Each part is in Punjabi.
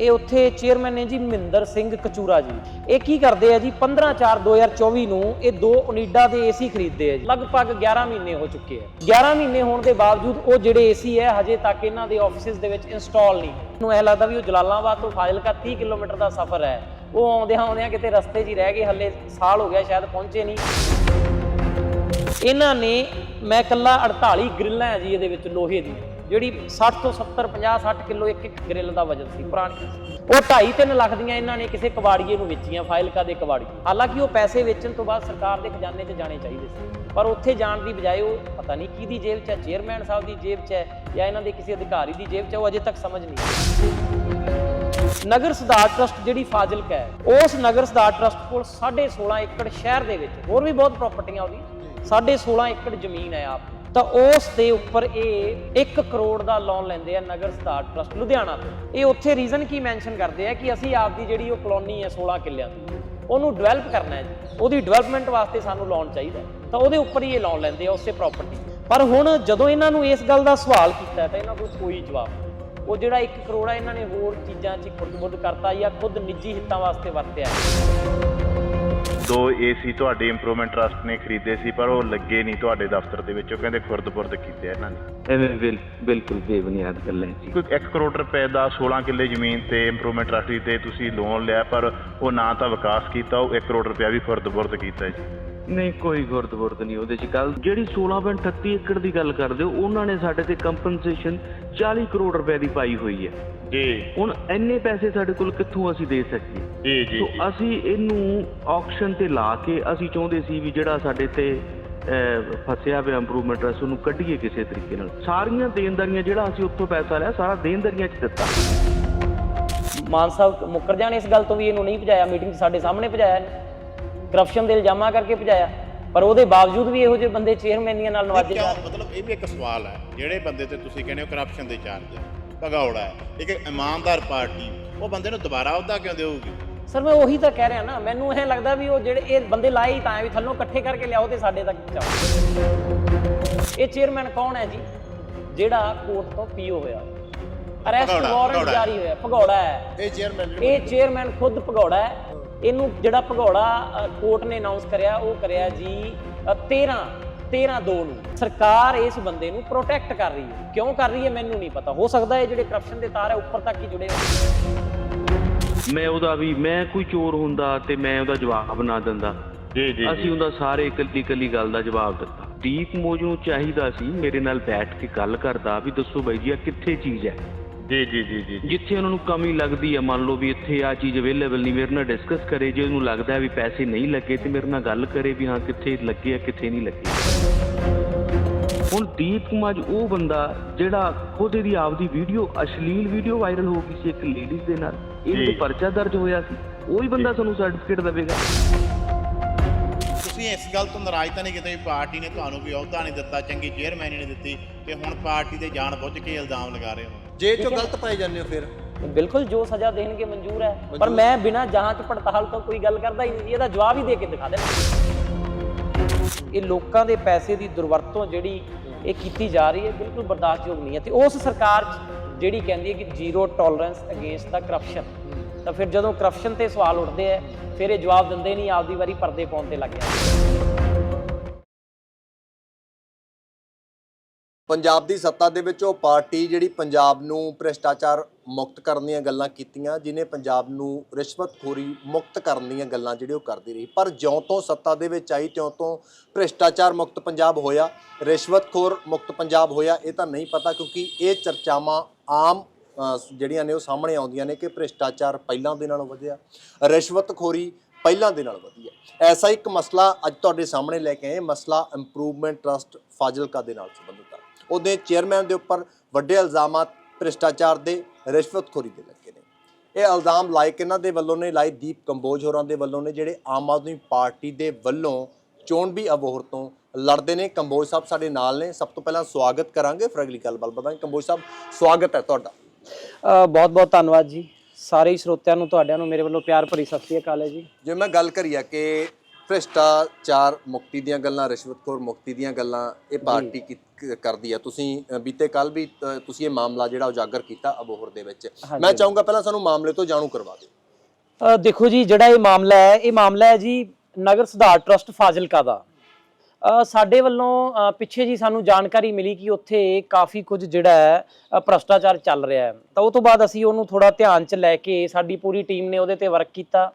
ਇਹ ਉੱਥੇ ਚੇਅਰਮੈਨ ਨੇ ਜੀ ਮਹਿੰਦਰ ਸਿੰਘ ਕਚੂਰਾ ਜੀ। ਇਹ ਕੀ ਕਰਦੇ ਆ ਜੀ? 15 4 2024 ਨੂੰ ਇਹ ਦੋ ਓਨੀਡਾ ਦੇ ਏਸੀ ਖਰੀਦਦੇ ਆ ਜੀ। ਲਗਭਗ 11 ਮਹੀਨੇ ਹੋ ਚੁੱਕੇ ਆ। 11 ਮਹੀਨੇ ਹੋਣ ਦੇ ਬਾਵਜੂਦ ਉਹ ਜਿਹੜੇ ਏਸੀ ਹੈ ਹਜੇ ਤੱਕ ਇਹਨਾਂ ਦੇ ਆਫਿਸਿਸ ਦੇ ਵਿੱਚ ਇੰਸਟਾਲ ਨਹੀਂ ਨੂੰ ਇਹ ਲੱਗਦਾ ਵੀ ਉਹ ਜਲਾਲਾਬਾਦ ਤੋਂ ਫਾਜ਼ਿਲਕਾ 30 ਕਿਲੋਮੀਟਰ ਦਾ ਸਫ਼ਰ ਹੈ। ਉਹ ਆਉਂਦਿਆਂ ਆਉਂਦਿਆਂ ਕਿਤੇ ਰਸਤੇ 'ਚ ਹੀ ਰਹਿ ਗਏ, ਹੱਲੇ ਸਾਲ ਹੋ ਗਿਆ, ਸ਼ਾਇਦ ਪਹੁੰਚੇ ਨਹੀਂ। ਇਹਨਾਂ ਨੇ ਮੈਂ ਕੱਲਾ 48 ਗ੍ਰਿਲਾਂ ਹੈ ਜੀ ਇਹਦੇ ਵਿੱਚ ਲੋਹੇ ਦੀ ਜਿਹੜੀ 60 ਤੋਂ 70 50 60 ਕਿਲੋ ਇੱਕ ਇੱਕ ਗ੍ਰਿਲ ਦਾ ਵਜਨ ਸੀ, ਪੁਰਾਣੀ। ਉਹ 2.5 3 ਲੱਖ ਦੀਆਂ ਇਹਨਾਂ ਨੇ ਕਿਸੇ ਕਬਾੜੀਏ ਨੂੰ ਵੇਚੀਆਂ ਫਾਈਲਕਾ ਦੇ ਕਬਾੜੀਏ? ਹਾਲਾਂਕਿ ਉਹ ਪੈਸੇ ਵੇਚਣ ਤੋਂ ਬਾਅਦ ਸਰਕਾਰ ਦੇ ਖਜ਼ਾਨੇ 'ਚ ਜਾਣੇ ਚਾਹੀਦੇ ਸੀ। ਪਰ ਉੱਥੇ ਜਾਣ ਦੀ ਬਜਾਏ ਉਹ ਪਤਾ ਨਹੀਂ ਕਿਹਦੀ ਜੇਬ 'ਚ ਹੈ, ਚੇਅਰਮੈਨ ਸਾਹਿਬ ਦੀ ਜੇਬ 'ਚ ਹੈ ਜਾਂ ਇਹਨਾਂ ਦੇ ਕਿਸੇ ਅਧਿਕਾਰੀ ਦੀ ਜੇਬ 'ਚ ਹੈ, ਉਹ ਅਜੇ ਤੱਕ ਸਮਝ ਨਹੀਂ ਨਗਰ ਸੁਧਾਰ ਟਰਸਟ ਜਿਹੜੀ ਫਾਜ਼ਿਲਕਾ ਹੈ, ਉਸ ਨਗਰ ਸੁਧਾਰ ਟਰਸਟ ਕੋਲ 16.5 ਏਕੜ ਸ਼ਹਿਰ ਦੇ ਵਿੱਚ ਹੋਰ ਵੀ ਬਹੁਤ ਪ੍ਰਾਪਰਟੀਆਂ ਉਹਦੀ। 16.5 ਏਕੜ ਜ਼ਮੀਨ ਹੈ ਆਪ ਤਾਂ ਉਸ ਦੇ ਉੱਪਰ ਇਹ 1 ਕਰੋੜ ਦਾ ਲੋਨ ਲੈਂਦੇ ਆ ਨਗਰ ਸਤਾਰ ਟਰਸਟ ਲੁਧਿਆਣਾ ਤੋਂ। ਇਹ ਉੱਥੇ ਰੀਜ਼ਨ ਕੀ ਮੈਂਸ਼ਨ ਕਰਦੇ ਆ ਕਿ ਅਸੀਂ ਆਪ ਦੀ ਜਿਹੜੀ ਉਹ ਕਲੋਨੀ ਹੈ 16 ਕਿੱਲਿਆਂ ਦੀ, ਉਹਨੂੰ ਡਿਵੈਲਪ ਕਰਨਾ ਹੈ ਜੀ। ਉਹਦੀ ਡਿਵੈਲਪਮੈਂਟ ਵਾਸਤੇ ਸਾਨੂੰ ਲੋਨ ਚਾਹੀਦਾ ਤਾਂ ਉਹਦੇ ਉੱਪਰ ਹੀ ਇਹ ਲੋਨ ਲੈਂਦੇ ਆ ਉਸੇ ਪ੍ਰਾਪਰਟੀ ਪਰ ਹੁਣ ਜਦੋਂ ਇਹਨਾਂ ਨੂੰ ਇਸ ਗੱਲ ਦਾ ਸਵਾਲ ਕੀਤਾ ਤਾਂ ਇਹਨਾਂ ਕੋਲ ਕੋਈ ਜਵਾਬ ਨਹੀਂ। ਉਹ ਜਿਹੜਾ 1 ਕਰੋੜ ਆ, ਇਹਨਾਂ ਨੇ ਹੋਰ ਚੀਜ਼ਾਂ 'ਚ ਖੁਰਦ-ਬੁਰਦ ਕਰਤਾ ਜਾਂ ਖੁਦ ਨਿੱਜੀ ਹਿੱਤਾਂ ਵਾਸਤੇ ਵਰਤਿਆ। ਦੋ ਏਸੀ ਤੁਹਾਡੇ ਇੰਪਰੂਵਮੈਂਟ ਟਰਸਟ ਨੇ ਖਰੀਦੇ ਸੀ ਪਰ ਉਹ ਲੱਗੇ ਨਹੀਂ ਤੁਹਾਡੇ ਦਫ਼ਤਰ ਦੇ ਵਿੱਚ। ਉਹ ਕਹਿੰਦੇ ਖੁਰਦ-ਬੁਰਦ ਕੀਤੇ ਆ ਇਹਨਾਂ ਨੇ। ਐਵੇਂ ਬਿਲ ਬਿਲਕੁਲ ਬੇਬੁਨਿਆਦ ਗੱਲਾਂ ਜੀ। ਕੋਈ 1 ਕਰੋੜ ਰੁਪਏ ਦਾ 16 ਕਿੱਲੇ ਜ਼ਮੀਨ ਤੇ ਇੰਪਰੂਵਮੈਂਟ ਟਰਸਟ ਤੇ ਤੁਸੀਂ ਲੋਨ ਲਿਆ ਪਰ ਉਹ ਨਾ ਤਾਂ ਵਿਕਾਸ ਕੀਤਾ ਉਹ 1 ਕਰੋੜ ਰੁਪਇਆ ਵੀ ਖੁਰਦ-ਬੁਰਦ ਕੀਤਾ ਜੀ। ਨਹੀਂ ਕੋਈ ਗੁਰਦਵਰਦ ਨਹੀਂ ਉਹਦੇ ਚ ਗੱਲ। ਜਿਹੜੀ 16.38 ਏਕੜ ਦੀ ਗੱਲ ਕਰਦੇ ਹੋ ਉਹਨਾਂ ਨੇ ਸਾਡੇ ਤੇ ਕੰਪਨਸੇਸ਼ਨ 40 ਕਰੋੜ ਰੁਪਏ ਦੀ ਪਾਈ ਹੋਈ ਹੈ। ਜੀ। ਹੁਣ ਇੰਨੇ ਪੈਸੇ ਸਾਡੇ ਕੋਲ ਕਿੱਥੋਂ ਅਸੀਂ ਦੇ ਸਕੀਏ? ਜੀ ਜੀ ਸੋ ਅਸੀਂ ਇਹਨੂੰ ਆਕਸ਼ਨ ਤੇ ਲਾ ਕੇ ਅਸੀਂ ਚਾਹੁੰਦੇ ਸੀ ਵੀ ਜਿਹੜਾ ਸਾਡੇ ਤੇ ਅਹ, ਫਸਿਆ ਹੋਇਆ ਇੰਪਰੂਵਮੈਂਟ ਰਸ ਉਹਨੂੰ ਕੱਢੀਏ ਕਿਸੇ ਤਰੀਕੇ ਨਾਲ। ਸਾਰੀਆਂ ਦੇਣਦਾਰੀਆਂ ਜਿਹੜਾ ਅਸੀਂ ਉੱਥੋਂ ਪੈਸਾ ਲਿਆ ਸਾਰਾ ਦੇਣਦਾਰੀਆਂ 'ਚ ਦਿੱਤਾ। ਮਾਨ ਸਾਹਿਬ ਮੁੱਕਰ ਜਾਣ ਇਸ ਗੱਲ ਤੋਂ ਵੀ ਇਹਨੂੰ ਨਹੀਂ ਭਜਾਇਆ ਮੀਟਿੰਗ 'ਚ ਸਾਡੇ ਸਾਹਮਣੇ ਭਜਾਇਆ। ਨੇ ਕਰਪਸ਼ਨ ਦੇ ਇਲਜ਼ਾਮਾਂ ਕਰਕੇ ਭਜਾਇਆ। ਪਰ ਉਹਦੇ ਬਾਵਜੂਦ ਵੀ ਇਹੋ ਜਿਹੇ ਬੰਦੇ ਚੇਅਰਮੈਨੀਆਂ ਨਾਲ ਨਵਾਜੇ ਜਾ ਕਿਉਂ ਮਤਲਬ ਇਹ ਵੀ ਇੱਕ ਸਵਾਲ ਹੈ ਜਿਹੜੇ ਬੰਦੇ ਤੇ ਤੁਸੀਂ ਕਹਿੰਦੇ ਹੋ ਕਰਪਸ਼ਨ ਦੇ ਚਾਰਜ ਭਗੌੜਾ ਹੈ ਇੱਕ ਇਮਾਨਦਾਰ ਪਾਰਟੀ ਉਹ ਬੰਦੇ ਨੂੰ ਦੁਬਾਰਾ ਅਹੁਦਾ ਕਿਉਂ ਦੇਊਗੀ? ਸਰ ਮੈਂ ਉਹੀ ਤਾਂ ਕਹਿ ਰਿਹਾ ਨਾ ਮੈਨੂੰ ਇਹ ਲੱਗਦਾ ਵੀ ਉਹ ਜਿਹੜੇ ਇਹ ਬੰਦੇ ਲਾਏ ਹੀ ਤਾਂ ਵੀ ਥੱਲੋਂ ਇਕੱਠੇ ਕਰਕੇ ਲਿਆਓ ਤੇ ਸਾਡੇ ਤੱਕ ਪਹੁੰਚਾਓ। ਇਹ ਚੇਅਰਮੈਨ ਕੌਣ ਹੈ ਜੀ? ਜਿਹੜਾ ਕੋਰਟ ਤੋਂ ਪੀਓ ਹੋਇਆ। Arrest warrant. ਜਾਰੀ ਹੋਇਆ ਭਗੌੜਾ ਹੈ। ਇਹ ਚੇਅਰਮੈਨ ਇਹ ਚੇਅਰਮੈਨ ਖੁਦ ਭਗੌੜਾ ਹੈ। ਇਹਨੂੰ ਜਿਹੜਾ ਭਗੌੜਾ ਕੋਰਟ ਨੇ ਅਨਾਉਂਸ ਕਰਿਆ ਉਹ ਕਰਿਆ ਜੀ ਅ, 13 13 2 ਨੂੰ। ਸਰਕਾਰ ਇਸ ਬੰਦੇ ਨੂੰ ਪ੍ਰੋਟੈਕਟ ਕਰ ਰਹੀ ਹੈ। ਕਿਉਂ ਕਰ ਰਹੀ ਹੈ ਮੈਨੂੰ ਨਹੀਂ ਪਤਾ। ਹੋ ਸਕਦਾ ਇਹ ਜਿਹੜੇ ਕਰਪਸ਼ਨ ਦੇ ਤਾਰ ਹੈ ਉੱਪਰ ਤੱਕ ਹੀ ਜੁੜੇ ਹੋਣ। ਮੈਂ ਉਹਦਾ ਵੀ ਮੈਂ ਕੋਈ ਚੋਰ ਹੁੰਦਾ ਤੇ ਮੈਂ ਉਹਦਾ ਜਵਾਬ ਨਾ ਦਿੰਦਾ। ਜੀ ਜੀ ਅਸੀਂ ਉਹਦਾ ਸਾਰੇ ਇਕੱਲੀ ਇਕੱਲੀ ਗੱਲ ਦਾ ਜਵਾਬ ਦਿੱਤਾ। ਦੀਪ ਮੋਜ ਨੂੰ ਚਾਹੀਦਾ ਸੀ ਮੇਰੇ ਨਾਲ ਬੈਠ ਕੇ ਗੱਲ ਕਰਦਾ ਵੀ ਦੱਸੋ ਬਾਈ ਜੀ ਆ ਕਿੱਥੇ ਚੀਜ਼ ਹੈ? ਜੀ ਜੀ ਜੀ ਜੀ ਜਿੱਥੇ ਉਹਨਾਂ ਨੂੰ ਕਮੀ ਲੱਗਦੀ ਹੈ ਮੰਨ ਲਓ ਵੀ ਇੱਥੇ ਆ ਚੀਜ਼ ਅਵੇਲੇਬਲ ਨਹੀਂ ਮੇਰੇ ਨਾਲ ਡਿਸਕਸ ਕਰੇ ਜੇ ਉਹਨੂੰ ਲੱਗਦਾ ਹੈ ਵੀ ਪੈਸੇ ਨਹੀਂ ਲੱਗੇ ਤੇ ਮੇਰੇ ਨਾਲ ਗੱਲ ਕਰੇ ਵੀ ਹਾਂ ਕਿੱਥੇ ਲੱਗੇ ਆ ਕਿੱਥੇ ਨਹੀਂ ਲੱਗੇ। ਹੁਣ ਦੀਪ ਕੁਮਾਰ ਉਹ ਬੰਦਾ ਜਿਹੜਾ ਖੁਦ ਇਹਦੀ ਆਪਦੀ ਵੀਡੀਓ ਅਸ਼ਲੀਲ ਵੀਡੀਓ ਵਾਇਰਲ ਹੋ ਗਈ ਸੀ ਇੱਕ ਲੇਡੀਜ਼ ਦੇ ਨਾਲ ਇਹਦੇ ਪਰਚਾ ਦਰਜ ਹੋਇਆ ਸੀ। ਉਹੀ ਬੰਦਾ ਸਾਨੂੰ ਸਰਟੀਫਿਕੇਟ ਦੇਵੇਗਾ। ਤੁਸੀਂ ਇਸ ਗੱਲ ਤੋਂ ਨਾਰਾਜ਼ ਤਾਂ ਨਹੀਂ ਕਿਤੇ ਵੀ ਪਾਰਟੀ ਨੇ ਤੁਹਾਨੂੰ ਕੋਈ ਅਹੁਦਾ ਨਹੀਂ ਦਿੱਤਾ ਚੰਗੀ ਚੇਅਰਮੈਨ ਨਹੀਂ ਦਿੱਤੀ ਤੇ ਹੁਣ ਪਾਰਟੀ ਤੇ ਜਾਣ ਬੁੱਝ ਕੇ ਇਲਜ਼ਾਮ ਲਗਾ ਰਹੇ ਹੋ। ਜੇ ਚੋਂ ਗਲਤ ਪਾਏ ਜਾਂਦੇ ਹੋ ਫਿਰ? ਬਿਲਕੁਲ ਜੋ ਸਜ਼ਾ ਦੇਣਗੇ ਮਨਜ਼ੂਰ ਹੈ। ਪਰ ਮੈਂ ਬਿਨਾਂ ਜਾਂਚ ਪੜਤਾਲ ਤੋਂ ਕੋਈ ਗੱਲ ਕਰਦਾ ਹੀ ਨਹੀਂ। ਜੀ ਇਹਦਾ ਜਵਾਬ ਹੀ ਦੇ ਕੇ ਦਿਖਾ ਦੇਣਾ ਇਹ ਲੋਕਾਂ ਦੇ ਪੈਸੇ ਦੀ ਦੁਰਵਰਤੋਂ ਜਿਹੜੀ ਇਹ ਕੀਤੀ ਜਾ ਰਹੀ ਹੈ ਬਿਲਕੁਲ ਬਰਦਾਸ਼ਤਯੋਗ ਨਹੀਂ ਹੈ। ਤੇ ਉਸ ਸਰਕਾਰ ਜਿਹੜੀ ਕਹਿੰਦੀ ਹੈ ਕਿ ਜ਼ੀਰੋ ਟੋਲਰੈਂਸ ਅਗੇਂਸਟ ਦਾ ਕਰਪਸ਼ਨ ਤਾਂ ਫਿਰ ਜਦੋਂ ਕਰਪਸ਼ਨ ਤੇ ਸਵਾਲ ਉੱਠਦੇ ਆ ਫਿਰ ਇਹ ਜਵਾਬ ਦਿੰਦੇ ਨਹੀਂ ਆਪਦੀ ਵਾਰੀ ਪਰਦੇ ਪਾਉਣ ਤੇ ਲੱਗ ਜਾਂਦੇ ਪੰਜਾਬ ਦੀ ਸੱਤਾ ਦੇ ਵਿੱਚ ਉਹ ਪਾਰਟੀ ਜਿਹੜੀ ਪੰਜਾਬ ਨੂੰ ਭ੍ਰਿਸ਼ਟਾਚਾਰ ਮੁਕਤ ਕਰਨ ਦੀਆਂ ਗੱਲਾਂ ਕੀਤੀਆਂ ਜਿਨੇ ਪੰਜਾਬ ਨੂੰ ਰਿਸ਼ਵਤਖੋਰੀ ਮੁਕਤ ਕਰਨ ਦੀਆਂ ਗੱਲਾਂ ਜਿਹੜੀ ਉਹ ਕਰਦੀ ਰਹੀ। ਪਰ ਜਿਉਂ ਤੋਂ ਸੱਤਾ ਦੇ ਵਿੱਚ ਆਈ, ਤਿਉਂ ਤੋਂ ਭ੍ਰਿਸ਼ਟਾਚਾਰ ਮੁਕਤ ਪੰਜਾਬ ਹੋਇਆ, ਰਿਸ਼ਵਤਖੋਰ ਮੁਕਤ ਪੰਜਾਬ ਹੋਇਆ, ਇਹ ਤਾਂ ਨਹੀਂ ਪਤਾ ਕਿਉਂਕਿ ਇਹ ਚਰਚਾਵਾਂ ਆਮ ਜਿਹੜੀਆਂ ਨੇ ਉਹ ਸਾਹਮਣੇ ਆਉਂਦੀਆਂ ਨੇ ਕਿ ਭ੍ਰਿਸ਼ਟਾਚਾਰ ਪਹਿਲਾਂ ਦੇ ਨਾਲੋਂ ਵਧਿਆ, ਰਿਸ਼ਵਤਖੋਰੀ ਪਹਿਲਾਂ ਦੇ ਨਾਲ ਵਧੀ ਹੈ ਐਸਾ ਇੱਕ ਮਸਲਾ ਅੱਜ ਤੁਹਾਡੇ ਸਾਹਮਣੇ ਲੈ ਕੇ ਆਏ, ਮਸਲਾ ਇੰਪਰੂਵਮੈਂਟ ਟਰਸਟ ਫਾਜ਼ਿਲਕਾ ਦੇ ਨਾਲ ਸੰਬੰਧਿਤ ਹੈ ਉਹਦੇ ਚੇਅਰਮੈਨ ਦੇ ਉੱਪਰ ਵੱਡੇ ਇਲਜ਼ਾਮਾਤ ਭ੍ਰਿਸ਼ਟਾਚਾਰ ਦੇ ਰਿਸ਼ਵਤਖੋਰੀ ਦੇ ਲੱਗੇ ਨੇ। ਇਹ ਇਲਜ਼ਾਮ ਲਾਏ ਕਿਹਨਾਂ ਦੇ ਵੱਲੋਂ ਨੇ ਲਾਏ ਦੀਪ ਕੰਬੋਜ ਹੋਰਾਂ ਦੇ ਵੱਲੋਂ ਨੇ ਜਿਹੜੇ ਆਮ ਆਦਮੀ ਪਾਰਟੀ ਦੇ ਵੱਲੋਂ ਚੋਣਵੀ ਅਬੋਹਰ ਤੋਂ ਲੜਦੇ ਨੇ। ਕੰਬੋਜ ਸਾਹਿਬ ਸਾਡੇ ਨਾਲ ਨੇ। ਸਭ ਤੋਂ ਪਹਿਲਾਂ ਸਵਾਗਤ ਕਰਾਂਗੇ। ਫਿਰ ਅਗਲੀ ਗੱਲਬਾਤ ਬਤਾਂਗੇ ਕੰਬੋਜ ਸਾਹਿਬ ਸਵਾਗਤ ਹੈ ਤੁਹਾਡਾ। ਬਹੁਤ ਬਹੁਤ ਧੰਨਵਾਦ ਜੀ। ਸਾਰੇ ਹੀ ਸਰੋਤਿਆਂ ਨੂੰ ਤੁਹਾਡਿਆਂ ਨੂੰ ਮੇਰੇ ਵੱਲੋਂ ਪਿਆਰ ਭਰੀ ਸਤਿ ਸ੍ਰੀ ਅਕਾਲ ਹੈ ਜੀ। ਜੇ ਮੈਂ ਗੱਲ ਕਰੀਆ ਕਿ ਭ੍ਰਿਸ਼ਟਾਚਾਰ ਮੁਕਤੀ ਦੀਆਂ ਗੱਲਾਂ ਰਿਸ਼ਵਤਖੋਰ ਮੁਕਤੀ ਦੀਆਂ ਗੱਲਾਂ ਇਹ ਪਾਰਟੀ ਕਰਦੀ ਹੈ ਤੁਸੀਂ ਬੀਤੇ ਕੱਲ ਵੀ ਤੁਸੀਂ ਇਹ ਮਾਮਲਾ ਜਿਹੜਾ ਉਜਾਗਰ ਕੀਤਾ ਅਬੋਹਰ ਦੇ ਵਿੱਚ। ਮੈਂ ਚਾਹੂੰਗਾ ਪਹਿਲਾਂ ਸਾਨੂੰ ਮਾਮਲੇ ਤੋਂ ਜਾਣੂ ਕਰਵਾ ਦਿਓ। ਦੇਖੋ ਜੀ ਜਿਹੜਾ ਇਹ ਮਾਮਲਾ ਹੈ ਇਹ ਮਾਮਲਾ ਹੈ ਜੀ ਨਗਰ ਸੁਧਾਰ ਟਰਸਟ ਫਾਜ਼ਿਲਕਾ ਦਾ। ਸਾਡੇ ਵੱਲੋਂ ਪਿੱਛੇ ਜੀ ਸਾਨੂੰ ਜਾਣਕਾਰੀ ਮਿਲੀ ਕਿ ਉੱਥੇ ਕਾਫੀ ਕੁਝ ਜਿਹੜਾ ਹੈ ਭ੍ਰਸ਼ਟਾਚਾਰ ਚੱਲ ਰਿਹਾ ਹੈ। ਤਾਂ ਉਹ ਤੋਂ ਬਾਅਦ ਅਸੀਂ ਉਹਨੂੰ ਥੋੜਾ ਧਿਆਨ 'ਚ ਲੈ ਕੇ ਸਾਡੀ ਪੂਰੀ ਟੀਮ ਨੇ ਉਹਦੇ ਤੇ ਵਰਕ ਕੀਤਾ।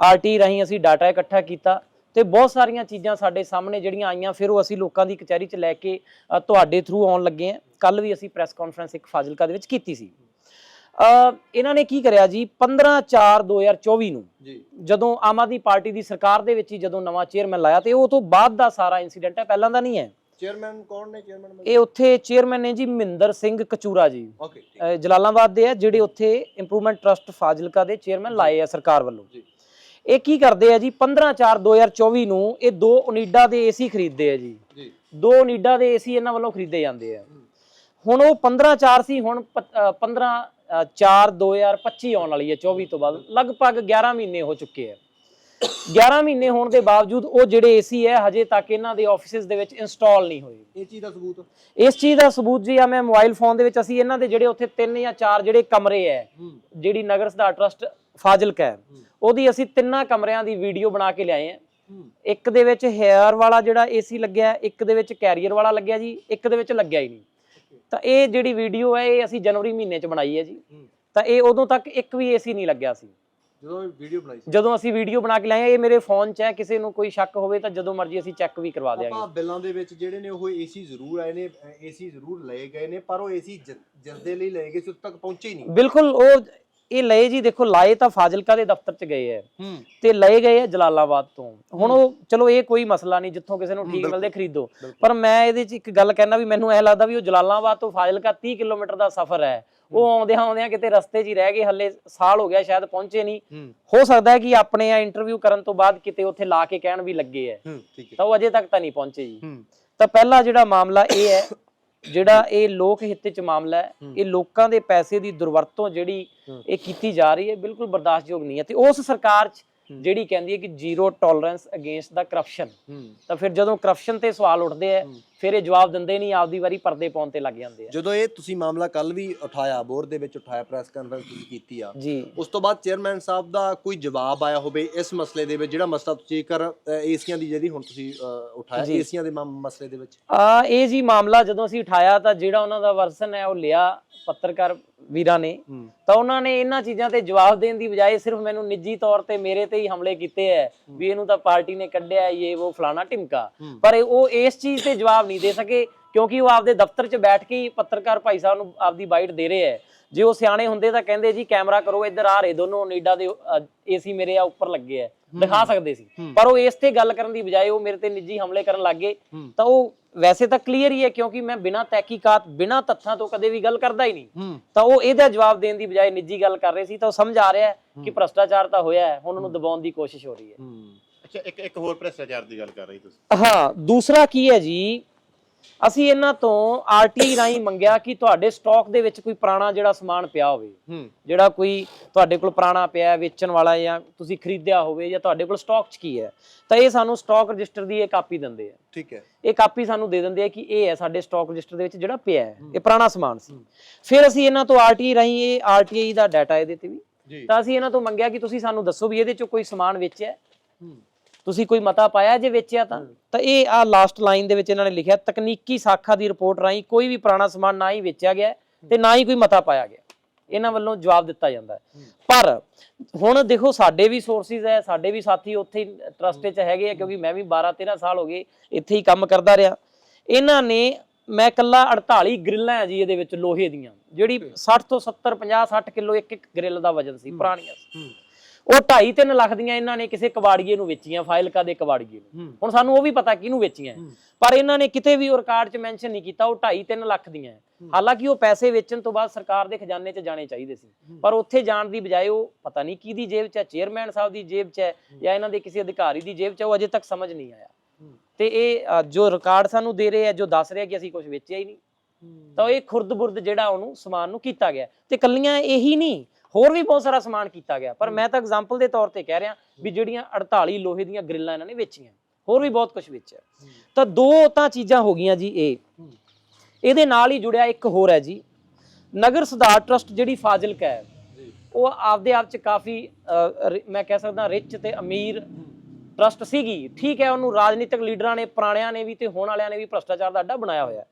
ਆਰਟੀ ਰਾਹੀਂ ਅਸੀਂ ਡਾਟਾ ਇਕੱਠਾ ਕੀਤਾ ਤੇ ਬਹੁਤ ਸਾਰੀਆਂ ਚੀਜ਼ਾਂ ਸਾਡੇ ਸਾਹਮਣੇ ਜਿਹੜੀਆਂ ਆਈਆਂ ਫਿਰ ਉਹ ਅਸੀਂ ਲੋਕਾਂ ਦੀ ਕਚਹਿਰੀ 'ਚ ਲੈ ਕੇ ਤੁਹਾਡੇ ਥਰੂ ਆਉਣ ਲੱਗੇ ਹਾਂ। ਕੱਲ ਵੀ ਅਸੀਂ ਪ੍ਰੈਸ ਕਾਨਫਰੰਸ ਇੱਕ ਫਾਜ਼ਿਲਕਾ ਦੇ ਵਿੱਚ ਕੀਤੀ ਸੀ। ਅ, ਇਹਨਾਂ ਨੇ ਕੀ ਕਰਿਆ ਜੀ? 15 4 2024 ਨੂੰ ਜੀ। ਜਦੋਂ ਆਮ ਆਦਮੀ ਪਾਰਟੀ ਦੀ ਸਰਕਾਰ ਦੇ ਵਿੱਚ ਹੀ ਜਦੋਂ ਨਵਾਂ ਚੇਅਰਮੈਨ ਲਾਇਆ ਤੇ ਉਹ ਤੋਂ ਬਾਅਦ ਦਾ ਸਾਰਾ ਇਨਸੀਡੈਂਟ ਹੈ ਪਹਿਲਾਂ ਦਾ ਨਹੀਂ ਹੈ। ਚੇਅਰਮੈਨ ਕੌਣ ਨੇ? ਚੇਅਰਮੈਨ ਇਹ ਉੱਥੇ ਚੇਅਰਮੈਨ ਨੇ ਜੀ ਮਹਿੰਦਰ ਸਿੰਘ ਕਚੂਰਾ ਜੀ। ਜਲਾਲਾਬਾਦ ਦੇ ਆ ਜਿਹੜੇ ਉੱਥੇ ਇੰਪਰੂਵਮੈਂਟ ਟਰਸਟ ਫਾਜ਼ਿਲਕਾ ਦੇ ਚੇਅਰਮੈਨ ਲਾਏ ਆ ਸਰਕਾਰ ਵੱਲੋਂ। ਜੀ। ਇਹ ਕੀ ਕਰਦੇ ਆ ਜੀ? 15 4 2024 ਨੂੰ ਇਹ ਦੋ ਓਨੀਡਾ ਦੇ ਏਸੀ ਖਰੀਦਦੇ ਆ ਜੀ। ਜੀ। ਦੋ ਓਨੀਡਾ ਦੇ ਏਸੀ ਇਹਨਾਂ ਵੱਲੋਂ ਖਰੀਦੇ ਜਾਂਦੇ ਆ। ਹੁਣ ਉਹ 15 4 ਸੀ ਹੁਣ ਪ- ਅ, 15 ਅ, 4 2025 ਆਉਣ ਵਾਲੀ ਹੈ 24 ਤੋਂ ਬਾਅਦ। ਲਗਭਗ 11 ਮਹੀਨੇ ਹੋ ਚੁੱਕੇ ਆ। 11 ਮਹੀਨੇ ਹੋਣ ਦੇ ਬਾਵਜੂਦ ਉਹ ਜਿਹੜੇ ਏਸੀ ਹੈ ਹਜੇ ਤੱਕ ਇਹਨਾਂ ਦੇ ਆਫਿਸਿਸ ਦੇ ਵਿੱਚ ਇੰਸਟਾਲ ਨਹੀਂ ਹੋਏ। ਇਹ ਚੀਜ਼ ਦਾ ਸਬੂਤ? ਇਸ ਚੀਜ਼ ਦਾ ਸਬੂਤ ਜੀ ਆ ਮੈਂ ਮੋਬਾਈਲ ਫੋਨ ਦੇ ਵਿੱਚ ਅਸੀਂ ਇਹਨਾਂ ਦੇ ਜਿਹੜੇ ਉੱਥੇ ਤਿੰਨ ਜਾਂ ਚਾਰ ਜਿਹੜੇ ਕਮਰੇ ਹੈ ਜਿਹੜੀ ਨਗਰ ਸੁਧਾਰ ਟਰਸਟ ਫਾਜ਼ਿਲਕਾ ਹੈ ਉਹਦੀ ਅਸੀਂ ਤਿੰਨਾਂ ਕਮਰਿਆਂ ਦੀ ਵੀਡੀਓ ਬਣਾ ਕੇ ਲਿਆਏ ਆ ਇੱਕ ਦੇ ਵਿੱਚ ਹੈਅਰ ਵਾਲਾ ਜਿਹੜਾ ਏਸੀ ਲੱਗਿਆ ਇੱਕ ਦੇ ਵਿੱਚ ਕੈਰੀਅਰ ਵਾਲਾ ਲੱਗਿਆ ਜੀ ਇੱਕ ਦੇ ਵਿੱਚ ਲੱਗਿਆ ਹੀ ਨਹੀਂ। ਤਾਂ ਇਹ ਜਿਹੜੀ ਵੀਡੀਓ ਹੈ ਇਹ ਅਸੀਂ ਜਨਵਰੀ ਮਹੀਨੇ 'ਚ ਬਣਾਈ ਹੈ ਜੀ। ਤਾਂ ਇਹ ਉਦੋਂ ਤੱਕ ਇੱਕ ਵੀ ਏਸੀ ਨਹੀਂ ਲੱਗਿਆ ਸੀ। ਜਦੋਂ ਵੀਡੀਓ ਬਣਾਈ ਸੀ। ਜਦੋਂ ਅਸੀਂ ਵੀਡੀਓ ਬਣਾ ਕੇ ਲਿਆਏ ਹਾਂ, ਇਹ ਮੇਰੇ ਫੋਨ 'ਚ ਹੈ ਕਿਸੇ ਨੂੰ ਕੋਈ ਸ਼ੱਕ ਹੋਵੇ ਤਾਂ ਜਦੋਂ ਮਰਜ਼ੀ ਅਸੀਂ ਚੈੱਕ ਵੀ ਕਰਵਾ ਆਪਾਂ ਦਿਆਂਗੇ ਬਿੱਲਾਂ ਦੇ ਵਿੱਚ ਜਿਹੜੇ ਨੇ ਉਹ ਏਸੀ ਜ਼ਰੂਰ ਆਏ ਨੇ ਏਸੀ ਜ਼ਰੂਰ ਲਏ ਗਏ ਨੇ ਪਰ ਉਹ ਏਸੀ ਜਿਸ ਦੇ ਲਈ ਲਏ ਗਏ ਸੀ ਉੱਥੇ ਤੱਕ ਪਹੁੰਚੇ ਹੀ ਨਹੀਂ। ਬਿਲਕੁਲ ਉਹ ਇਹ ਲਏ ਜੀ ਦੇਖੋ ਲਾਏ ਤਾਂ ਫਾਜ਼ਿਲਕਾ ਦੇ ਦਫ਼ਤਰ 'ਚ ਗਏ ਹੂੰ। ਤੇ ਲਏ ਗਏ ਆ ਜਲਾਲਾਬਾਦ ਤੋਂ। ਹੁਣ ਉਹ ਚਲੋ ਇਹ ਕੋਈ ਮਸਲਾ ਨਹੀਂ ਜਿੱਥੋਂ ਕਿਸੇ ਨੂੰ ਠੀਕ ਮਿਲਦੇ ਖਰੀਦੋ। ਪਰ ਮੈਂ ਇਹਦੇ 'ਚ ਇੱਕ ਗੱਲ ਕਹਿਣਾ ਵੀ ਮੈਨੂੰ ਐ ਲੱਗਦਾ ਵੀ ਉਹ ਜਲਾਲਾਬਾਦ ਤੋਂ ਫਾਜ਼ਿਲਕਾ 30 ਕਿਲੋਮੀਟਰ ਦਾ ਸਫ਼ਰ ਹੈ। ਉਹ ਆਉਂਦਿਆਂ ਆਉਂਦਿਆਂ ਕਿਤੇ ਰਸਤੇ 'ਚ ਹੀ ਰਹਿ ਗਏ ਹੱਲੇ ਸਾਲ ਹੋ ਗਿਆ ਸ਼ਾਇਦ ਪਹੁੰਚੇ ਨਹੀਂ। ਹੂੰ। ਸਕਦਾ ਹੈ ਕਿ ਆਪਣੇ ਆ ਇੰਟਰਵਿਊ ਕਰਨ ਤੋਂ ਬਾਅਦ ਕਿਤੇ ਉੱਥੇ ਲਾ ਕੇ ਕਹਿਣ ਵੀ ਲੱਗੇ ਹੈ ਤਾਂ ਉਹ ਅਜੇ ਤੱਕ ਤਾਂ ਨਹੀਂ ਪਹੁੰਚੇ ਜੀ। ਤਾਂ ਪਹਿਲਾ ਜਿਹੜਾ ਮਾਮਲਾ ਇਹ ਹੈ ਜਿਹੜਾ ਇਹ ਲੋਕ ਹਿੱਤ ਚ ਮਾਮਲਾ ਹੈ ਇਹ ਲੋਕਾਂ ਦੇ ਪੈਸੇ ਦੀ ਦੁਰਵਰਤੋਂ ਜਿਹੜੀ। ਇਹ ਕੀਤੀ ਜਾ ਰਹੀ ਹੈ ਬਿਲਕੁਲ ਬਰਦਾਸ਼ਤਯੋਗ ਨਹੀਂ ਹੈ ਤੇ ਉਸ ਸਰਕਾਰ ਚ ਜਿਹੜੀ ਕਹਿੰਦੀ ਹੈ ਕਿ ਜ਼ੀਰੋ ਟੋਲਰੈਂਸ ਅਗੇਂਸਟ ਦਾ ਕਰਪਸ਼ਨ ਤਾਂ ਫਿਰ ਜਦੋਂ ਕਰਪਸ਼ਨ ਤੇ ਸਵਾਲ ਉੱਠਦੇ ਆ ਫਿਰ ਇਹ ਜਵਾਬ ਦਿੰਦੇ ਨਹੀਂ ਆਪਦੀ ਵਾਰੀ ਪਰਦੇ ਪਾਉਣ ਤੇ ਲੱਗ ਜਾਂਦੇ ਆ। ਜਦੋਂ ਇਹ ਤੁਸੀਂ ਮਾਮਲਾ ਕੱਲ ਵੀ ਉਠਾਇਆ ਬੋਰ ਦੇ ਵਿੱਚ ਉਠਾਇਆ ਪ੍ਰੈਸ ਕਾਨਫਰੰਸ ਤੁਸੀਂ ਕੀਤੀ ਆ ਉਸ ਤੋਂ ਬਾਅਦ ਚੇਅਰਮੈਨ ਸਾਹਿਬ ਦਾ ਕੋਈ ਜਵਾਬ ਆਇਆ ਹੋਵੇ ਇਸ ਮਸਲੇ ਦੇ ਵਿੱਚ ਜਿਹੜਾ ਮਸਲਾ ਤੁਸੀਂ ਕਰ ਏਸੀਆਂ ਦੀ ਜਿਹੜੀ ਹੁਣ ਤੁਸੀਂ ਉਠਾਇਆ। ਏਸੀਆਂ ਦੇ ਮਸਲੇ ਦੇ ਵਿੱਚ? ਆ ਇਹ ਜੀ ਮਾਮਲਾ ਜਦੋਂ ਅਸੀਂ ਉਠਾਇਆ ਤਾਂ ਜਿਹੜਾ ਉਹਨਾਂ ਦਾ ਵਰਸਨ ਹੈ ਉਹ ਲਿਆ ਪੱਤਰਕਾਰ ਵੀਰਾਂ ਨੇ ਤਾਂ ਉਹਨਾਂ ਨੇ ਇਹਨਾਂ ਚੀਜ਼ਾਂ ਤੇ ਜਵਾਬ ਦੇਣ ਦੀ ਬਜਾਏ ਸਿਰਫ ਮੈਨੂੰ ਨਿੱਜੀ ਤੌਰ ਤੇ ਮੇਰੇ ਤੇ ਹੀ ਹਮਲੇ ਕੀਤੇ ਐ ਵੀ ਇਹਨੂੰ ਤਾਂ ਪਾਰਟੀ ਨੇ ਕੱਢਿਆ ਇਹ ਉਹ ਫਲਾਣਾ ਟਿਮਕਾ। ਪਰ ਉਹ ਇਸ ਚੀਜ਼ ਤੇ ਜਵਾਬ ਨਹੀਂ ਦੇ ਸਕੇ ਕਿਉਂਕਿ ਉਹ ਆਪਦੇ ਦਫ਼ਤਰ 'ਚ ਬੈਠ ਕੇ ਹੀ ਪੱਤਰਕਾਰ ਭਾਈ ਸਾਹਿਬ ਨੂੰ ਆਪਦੀ ਬਾਈਟ ਦੇ ਰਹੇ ਐ। ਜੇ ਉਹ ਸਿਆਣੇ ਹੁੰਦੇ ਤਾਂ ਕਹਿੰਦੇ ਜੀ ਕੈਮਰਾ ਕਰੋ ਇੱਧਰ ਆ ਰਹੇ ਦੋਨੋਂ ਨੀਡਾ ਦੇ ਏਸੀ ਮੇਰੇ ਆ ਉੱਪਰ ਲੱਗੇ ਐ। ਦਿਖਾ ਸਕਦੇ ਸੀ। ਪਰ ਉਹ ਇਸ ਤੇ ਗੱਲ ਕਰਨ ਦੀ ਬਜਾਏ ਉਹ ਮੇਰੇ ਤੇ ਨਿੱਜੀ ਹਮਲੇ ਕਰਨ ਲੱਗੇ। ਤਾਂ ਉਹ ਵੈਸੇ ਤਾਂ ਕਲੀਅਰ ਹੀ ਹੈ ਕਿਉਂਕਿ ਮੈਂ ਬਿਨਾਂ ਤਹਿਕੀਕਾਤ ਬਿਨਾਂ ਤੱਥਾਂ ਤੋਂ ਕਦੇ ਵੀ ਗੱਲ ਕਰਦਾ ਹੀ ਨਹੀਂ। ਤਾਂ ਉਹ ਇਹਦਾ ਜਵਾਬ ਦੇਣ ਦੀ ਬਜਾਏ ਨਿੱਜੀ ਗੱਲ ਕਰ ਰਹੇ ਸੀ ਤਾਂ ਉਹ ਸਮਝ ਆ ਰਿਹਾ ਹੈ ਕਿ ਭ੍ਰਸ਼ਟਾਚਾਰ ਤਾਂ ਹੋਇਆ ਹੈ ਹੁਣ ਉਹਨੂੰ ਦਬਾਉਣ ਦੀ ਕੋਸ਼ਿਸ਼ ਹੋ ਰਹੀ ਹੈ। ਹੂੰ। ਅੱਛਾ ਇੱਕ ਇੱਕ ਹੋਰ ਭ੍ਰਿਸ਼ਟਾਚਾਰ ਦੀ ਗੱਲ ਕਰ ਰਹੀ ਤੁਸੀਂ। ਹਾਂ ਦੂਸਰਾ ਕੀ ਹੈ ਜੀ? ਅਸੀਂ ਇਹਨਾਂ ਤੋਂ ਆਰਟੀ ਰਾਹੀਂ ਮੰਗਿਆ ਕਿ ਤੁਹਾਡੇ ਸਟਾਕ ਦੇ ਵਿੱਚ ਕੋਈ ਪੁਰਾਣਾ ਜਿਹੜਾ ਸਮਾਨ ਪਿਆ ਹੋਵੇ। ਜਿਹੜਾ ਕੋਈ ਤੁਹਾਡੇ ਕੋਲ ਪੁਰਾਣਾ ਪਿਆ ਵੇਚਣ ਵਾਲਾ ਜਾਂ ਤੁਸੀਂ ਖਰੀਦਿਆ ਹੋਵੇ ਜਾਂ ਤੁਹਾਡੇ ਕੋਲ ਸਟਾਕ 'ਚ ਕੀ ਹੈ ਤਾਂ ਇਹ ਸਾਨੂੰ ਸਟਾਕ ਰਜਿਸਟਰ ਦੀ ਇਹ ਕਾਪੀ ਦਿੰਦੇ ਆ। ਠੀਕ ਹੈ। ਇਹ ਕਾਪੀ ਸਾਨੂੰ ਦੇ ਦਿੰਦੇ ਆ ਕਿ ਇਹ ਹੈ ਸਾਡੇ ਸਟਾਕ ਰਜਿਸਟਰ ਦੇ ਵਿੱਚ ਜਿਹੜਾ ਪਿਆ ਹੈ ਇਹ ਪੁਰਾਣਾ ਸਮਾਨ ਸੀ। ਫਿਰ ਅਸੀਂ ਇਹਨਾਂ ਤੋਂ ਆਰਟੀ ਰਾਹੀਂ ਇਹ ਆਰਟੀਆਈ ਦਾ ਡਾਟਾ ਇਹਦੇ ਤੇ ਵੀ ਤਾਂ ਅਸੀਂ ਇਹਨਾਂ ਤੋਂ ਮੰਗਿਆ ਕਿ ਤੁਸੀਂ ਸਾਨੂੰ ਦੱਸੋ ਵੀ ਇਹਦੇ ਚੋਂ ਕੋਈ ਸਮਾਨ ਵੇਚਿਆ ਤੁਸੀਂ ਕੋਈ ਮਤਾ ਪਾਇਆ ਜੇ ਵੇਚਿਆ ਤਾਂ? ਤਾਂ ਇਹ ਆ ਲਾਸਟ ਲਾਈਨ ਦੇ ਵਿੱਚ ਇਹਨਾਂ ਨੇ ਲਿਖਿਆ ਤਕਨੀਕੀ ਸਾਖਾ ਦੀ ਰਿਪੋਰਟ ਰਾਹੀਂ ਕੋਈ ਵੀ ਪੁਰਾਣਾ ਸਮਾਨ ਨਾ ਹੀ ਵੇਚਿਆ ਗਿਆ ਤੇ ਨਾ ਹੀ ਕੋਈ ਮਤਾ ਪਾਇਆ ਗਿਆ। ਇਹਨਾਂ ਵੱਲੋਂ ਜਵਾਬ ਦਿੱਤਾ ਜਾਂਦਾ ਹੈ। ਪਰ ਹੁਣ ਦੇਖੋ ਸਾਡੇ ਵੀ ਸੋਰਸਿਸ ਹੈ ਸਾਡੇ ਵੀ ਸਾਥੀ ਉੱਥੇ ਟਰਸਟ 'ਚ ਹੈਗੇ ਆ ਕਿਉਂਕਿ ਮੈਂ ਵੀ 12 13 ਸਾਲ ਹੋ ਗਏ ਇੱਥੇ ਹੀ ਕੰਮ ਕਰਦਾ ਰਿਹਾ। ਇਹਨਾਂ ਨੇ ਮੈਂ ਕੱਲਾ 48 ਗ੍ਰਿਲਾਂ ਹੈ ਜੀ ਇਹਦੇ ਵਿੱਚ ਲੋਹੇ ਦੀਆਂ ਜਿਹੜੀ 60 ਤੋਂ 70 50 60 ਕਿਲੋ ਇੱਕ ਇੱਕ ਗ੍ਰਿਲ ਦਾ ਵਜਨ ਸੀ ਪੁਰਾਣੀਆਂ ਉਹ 2.5 3 ਲੱਖ ਦੀਆਂ ਇਹਨਾਂ ਨੇ ਕਿਸੇ ਕਬਾੜੀਏ ਨੂੰ ਵੇਚੀਆਂ ਫਾਈਲਕਾ ਦੇ ਕਬਾੜੀਏ ਨੂੰ। ਹੂੰ। ਹੁਣ ਸਾਨੂੰ ਉਹ ਵੀ ਪਤਾ ਕਿਹਨੂੰ ਵੇਚੀਆਂ। ਹੈ। ਪਰ ਇਹਨਾਂ ਨੇ ਕਿਤੇ ਵੀ ਉਹ ਰਿਕਾਰਡ 'ਚ ਮੈਂਸ਼ਨ ਨਹੀਂ ਕੀਤਾ ਉਹ 2.5 3 ਲੱਖ ਦੀਆਂ। ਹੈ। ਹਾਲਾਂਕਿ ਉਹ ਪੈਸੇ ਵੇਚਣ ਤੋਂ ਬਾਅਦ ਸਰਕਾਰ ਦੇ ਖਜ਼ਾਨੇ 'ਚ ਜਾਣੇ ਚਾਹੀਦੇ ਸੀ। ਪਰ ਉੱਥੇ ਜਾਣ ਦੀ ਬਜਾਏ ਉਹ ਪਤਾ ਨਹੀਂ ਕਿਹਦੀ ਜੇਬ 'ਚ ਹੈ ਚੇਅਰਮੈਨ ਸਾਹਿਬ ਦੀ ਜੇਬ 'ਚ ਹੈ ਜਾਂ ਇਹਨਾਂ ਦੇ ਕਿਸੇ ਅਧਿਕਾਰੀ ਦੀ ਜੇਬ 'ਚ ਹੈ, ਉਹ ਅਜੇ ਤੱਕ ਸਮਝ ਨਹੀਂ ਆਇਆ। ਤੇ ਇਹ ਜੋ ਰਿਕਾਰਡ ਸਾਨੂੰ ਦੇ ਰਹੇ ਆ ਜੋ ਦੱਸ ਰਿਹਾ ਕਿ ਅਸੀਂ ਕੁਝ ਵੇਚਿਆ ਹੀ ਨਹੀਂ। ਤਾਂ ਇਹ ਖੁਰਦ-ਬੁਰਦ ਜਿਹੜਾ ਉਹਨੂੰ ਸਮਾਨ ਨੂੰ ਕੀਤਾ ਗਿਆ। ਤੇ ਕੱਲੀਆਂ ਇਹੀ ਨਹੀਂ ਹੋਰ ਵੀ ਬਹੁਤ ਸਾਰਾ ਸਮਾਨ ਕੀਤਾ ਗਿਆ। ਪਰ ਮੈਂ ਤਾਂ ਐਗਜ਼ਾਮਪਲ ਦੇ ਤੌਰ ਤੇ ਕਹਿ ਰਿਹਾ ਵੀ ਜਿਹੜੀਆਂ 48 ਲੋਹੇ ਦੀਆਂ ਗ੍ਰਿਲਾਂ ਇਹਨਾਂ ਨੇ ਵੇਚੀਆਂ। ਹੋਰ ਵੀ ਬਹੁਤ ਕੁਝ ਵੇਚਿਆ। ਤਾਂ ਦੋ ਤਾਂ ਚੀਜ਼ਾਂ ਹੋ ਗਈਆਂ ਜੀ ਇਹ। ਇਹਦੇ ਨਾਲ ਹੀ ਜੁੜਿਆ ਇੱਕ ਹੋਰ ਹੈ ਜੀ। ਨਗਰ ਸੁਧਾਰ ਟਰਸਟ ਜਿਹੜੀ ਫਾਜ਼ਿਲਕਾ ਹੈ ਉਹ ਆਪਦੇ ਆਪ ਚ ਕਾਫੀ ਮੈਂ ਕਹਿ ਸਕਦਾ ਰਿਚ ਤੇ ਅਮੀਰ ਟਰਸਟ ਸੀਗੀ। ਠੀਕ ਹੈ ਉਹਨੂੰ ਰਾਜਨੀਤਿਕ ਲੀਡਰਾਂ ਨੇ ਪੁਰਾਣਿਆਂ ਨੇ ਵੀ ਤੇ ਹੋਣ ਵਾਲਿਆਂ ਨੇ ਵੀ ਭ੍ਰਸ਼ਟਾਚਾਰ ਦਾ ਅੱਡਾ ਬਣਾਇਆ ਹੋਇਆ।